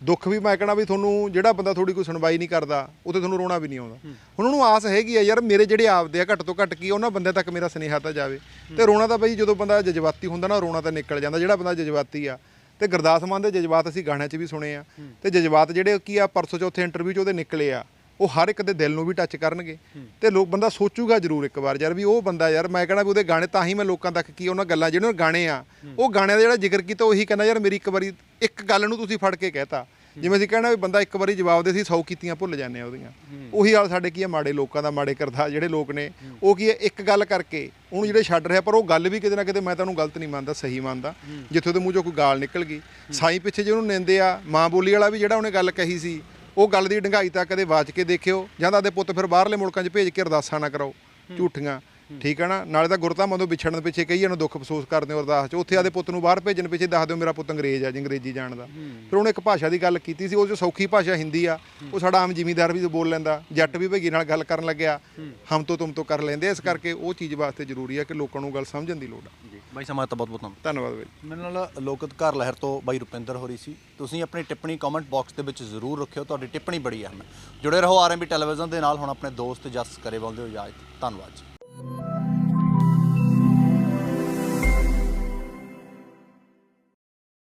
ਦੁੱਖ ਵੀ ਮੈਂ ਕਹਣਾ ਵੀ ਤੁਹਾਨੂੰ ਜਿਹੜਾ ਬੰਦਾ ਥੋੜੀ ਕੋਈ ਸੁਣਵਾਈ ਨਹੀਂ ਕਰਦਾ ਉੱਥੇ ਤੁਹਾਨੂੰ ਰੋਣਾ ਵੀ ਨਹੀਂ ਆਉਂਦਾ। ਹੁਣ ਉਹਨੂੰ ਆਸ ਹੈਗੀ ਆ ਯਾਰ ਮੇਰੇ ਜਿਹੜੇ ਆਪਦੇ ਆ ਘੱਟ ਤੋਂ ਘੱਟ ਕੀ ਉਹਨਾਂ ਬੰਦਿਆਂ ਤੱਕ ਮੇਰਾ ਸੁਨੇਹਾ ਤਾਂ ਜਾਵੇ। ਤੇ ਰੋਣਾ ਤਾਂ ਬਈ ਜਦੋਂ ਬੰਦਾ ਜਜ਼ਬਾਤੀ ਹੁੰਦਾ ਨਾ ਰੋਣਾ ਤਾਂ ਨਿਕਲ ਜਾਂਦਾ। ਜਿਹੜਾ ਬੰਦਾ ਜਜ਼ਬਾਤੀ ਆ ਤੇ ਗੁਰਦਾਸ ਮਾਨ ਦੇ ਜਜ਼ਬਾਤ ਅਸੀਂ ਗਾਣਿਆਂ 'ਚ ਵੀ ਸੁਣੇ ਆ। ਤੇ ਜਜ਼ਬਾਤ ਜਿਹੜੇ ਕੀ ਆ ਪਰਸੋਂ ਚੌਥੇ ਇੰਟਰਵਿਊ 'ਚ ਉਹਦੇ ਨਿਕਲੇ ਆ। ਉਹ ਹਰ ਇੱਕ ਦੇ ਦਿਲ ਨੂੰ ਵੀ ਟੱਚ ਕਰਨਗੇ। ਤੇ ਲੋਕ ਬੰਦਾ ਸੋਚੂਗਾ ਜ਼ਰੂਰ ਇੱਕ ਵਾਰ ਯਾਰ ਵੀ ਉਹ ਬੰਦਾ ਯਾਰ ਮੈਂ ਕਹਣਾ ਵੀ ਉਹਦੇ ਗਾਣੇ ਤਾਂ ਹੀ ਮੈਂ ਲੋਕਾਂ ਤੱਕ ਕੀ ਉਹਨਾਂ ਗੱਲਾਂ ਜਿਹੜੀਆਂ ਗਾਣੇ ਆ। ਉਹ ਗਾਣਿਆਂ ਦਾ ਜਿਹੜਾ ਜ਼ਿਕਰ ਕੀਤਾ ਉਹੀ ਕਹਿੰਦਾ ਯਾਰ ਮੇਰੀ ਇੱਕ ਵਾਰੀ ਇੱਕ ਗੱਲ ਨੂੰ ਤੁਸੀਂ ਫੜ ਕੇ ਕਹਿਤਾ। ਜਿਵੇਂ ਅਸੀਂ ਕਹਿਣਾ ਵੀ ਬੰਦਾ ਇੱਕ ਵਾਰੀ ਜਵਾਬ ਦੇ ਸੀ 100 ਕੀਤੀਆਂ ਭੁੱਲ ਜਾਂਦੇ ਆ ਉਹਦੀਆਂ। ਉਹੀ ਹਾਲ ਸਾਡੇ ਕੀ ਆ ਮਾੜੇ ਲੋਕਾਂ ਦਾ ਮਾੜੇ ਕਰਦਾ ਜਿਹੜੇ ਲੋਕ ਨੇ ਉਹ ਕੀ ਹੈ ਇੱਕ ਗੱਲ ਕਰਕੇ ਉਹਨੂੰ ਜਿਹੜੇ ਛੱਡ ਰਿਹਾ ਪਰ ਉਹ ਗੱਲ ਵੀ ਕਿਤੇ ਨਾ ਕਿਤੇ ਮੈਂ ਤਾਂ ਉਹਨੂੰ ਗਲਤ ਨਹੀਂ ਮੰਨਦਾ ਸਹੀ ਮੰਨਦਾ। ਜਿੱਥੇ ਉਹਦੇ ਮੂੰਹ ਚੋਂ ਕੋਈ ਗਾਲ ਨਿਕਲ ਗਈ। ਸਾਈਂ ਪਿੱਛੇ ਜੇ ਉਹਨੂੰ ਨਿੰਦੇ ਆ ਮਾਂ ਬੋਲੀ ਵਾਲਾ ਵੀ ਜਿਹੜਾ ਉਹਨੇ ਗੱਲ ਕਹੀ ਸੀ ਉਹ ਗੱਲ ਦੀ ਡੰਗਾਈ ਤਾਂ ਕਦੇ ਵਾਚ ਕੇ ਦੇਖਿਓ ਜਾਂ ਤਾਂ ਦੇ ਪੁੱਤ ਫਿਰ ਬਾਹਰਲੇ ਮੁਲਕਾਂ 'ਚ ਭੇਜ ਕੇ ਅਰਦਾਸਾਂ ਨਾ ਕਰਾਓ ਝੂਠੀਆਂ। ਠੀਕ ਹੈ ਨਾ? ਨਾਲੇ ਤਾਂ ਗੁਰਤਾ ਮੰਦੋ ਵਿਛੜਨ ਪਿੱਛੇ ਕਈ ਜਣ ਦੁੱਖ ਅਫਸੋਸ ਕਰਦੇ ਹੋ ਅਰਦਾਸ 'ਚ। ਉੱਥੇ ਆਦੇ ਪੁੱਤ ਨੂੰ ਬਾਹਰ ਭੇਜਣ ਪਿੱਛੇ ਦੱਸ ਦਿਓ ਮੇਰਾ ਪੁੱਤ ਅੰਗਰੇਜ਼ ਆ ਜੀ ਅੰਗਰੇਜ਼ੀ ਜਾਣਦਾ। ਫਿਰ ਉਹਨੇ ਇੱਕ ਭਾਸ਼ਾ ਦੀ ਗੱਲ ਕੀਤੀ ਸੀ ਉਹ ਜੋ ਸੌਖੀ ਭਾਸ਼ਾ ਹਿੰਦੀ ਆ ਉਹ ਸਾਡਾ ਆਮ ਜ਼ਿਮੀਂਦਾਰ ਵੀ ਬੋਲ ਲੈਂਦਾ। ਜੱਟ ਵੀ ਭੇਗੀ ਨਾਲ ਗੱਲ ਕਰਨ ਲੱਗਿਆ। ਹਮ ਤੋਂ ਤੁਮ ਤੋਂ ਕਰ ਲੈਂਦੇ ਇਸ ਕਰਕੇ ਉਹ ਚੀਜ਼ ਵਾਸਤੇ ਜ਼ਰੂਰੀ ਆ ਕਿ ਲੋਕਾਂ ਨੂੰ ਗੱਲ ਸਮਝਣ ਦੀ ਲੋੜ ਆ। ਜੀ। ਬਾਈ ਸਮਾਂ ਤਾਂ ਬਹੁਤ ਬਹੁਤ ਧੰਨਵਾਦ। ਬਾਈ ਮੇਰੇ ਨਾਲ ਲੋਕ ਅਧਿਕਾਰ ਲਹਿਰ ਤੋਂ ਬਾਈ ਰੁਪਿੰਦਰ ਹੋਰੀ ਸੀ। ਤੁਸੀਂ ਆਪਣੀ ਟਿੱਪਣੀ ਕਮੈਂਟ ਬਾਕਸ ਦੇ ਵਿੱਚ ਜ਼ਰੂਰ ਰੱਖਿਓ। ਤੁਹਾਡੀ ਟਿੱਪਣੀ ਬੜੀ ਅਹਿਮ ਹੈ। ਜੁੜੇ ਰਹੋ ਆਰਐਮਬੀ ਟੈਲੀਵਿਜ਼ਨ ਦੇ ਨਾਲ। ਹੁਣ ਆਪਣੇ ਦੋਸਤ ਜਸ ਕਰੇ ਬੋਲਦੇ ਹੋ ਇਜਾਜ਼ਤ ਧੰਨਵਾਦ ਜੀ। Thank you.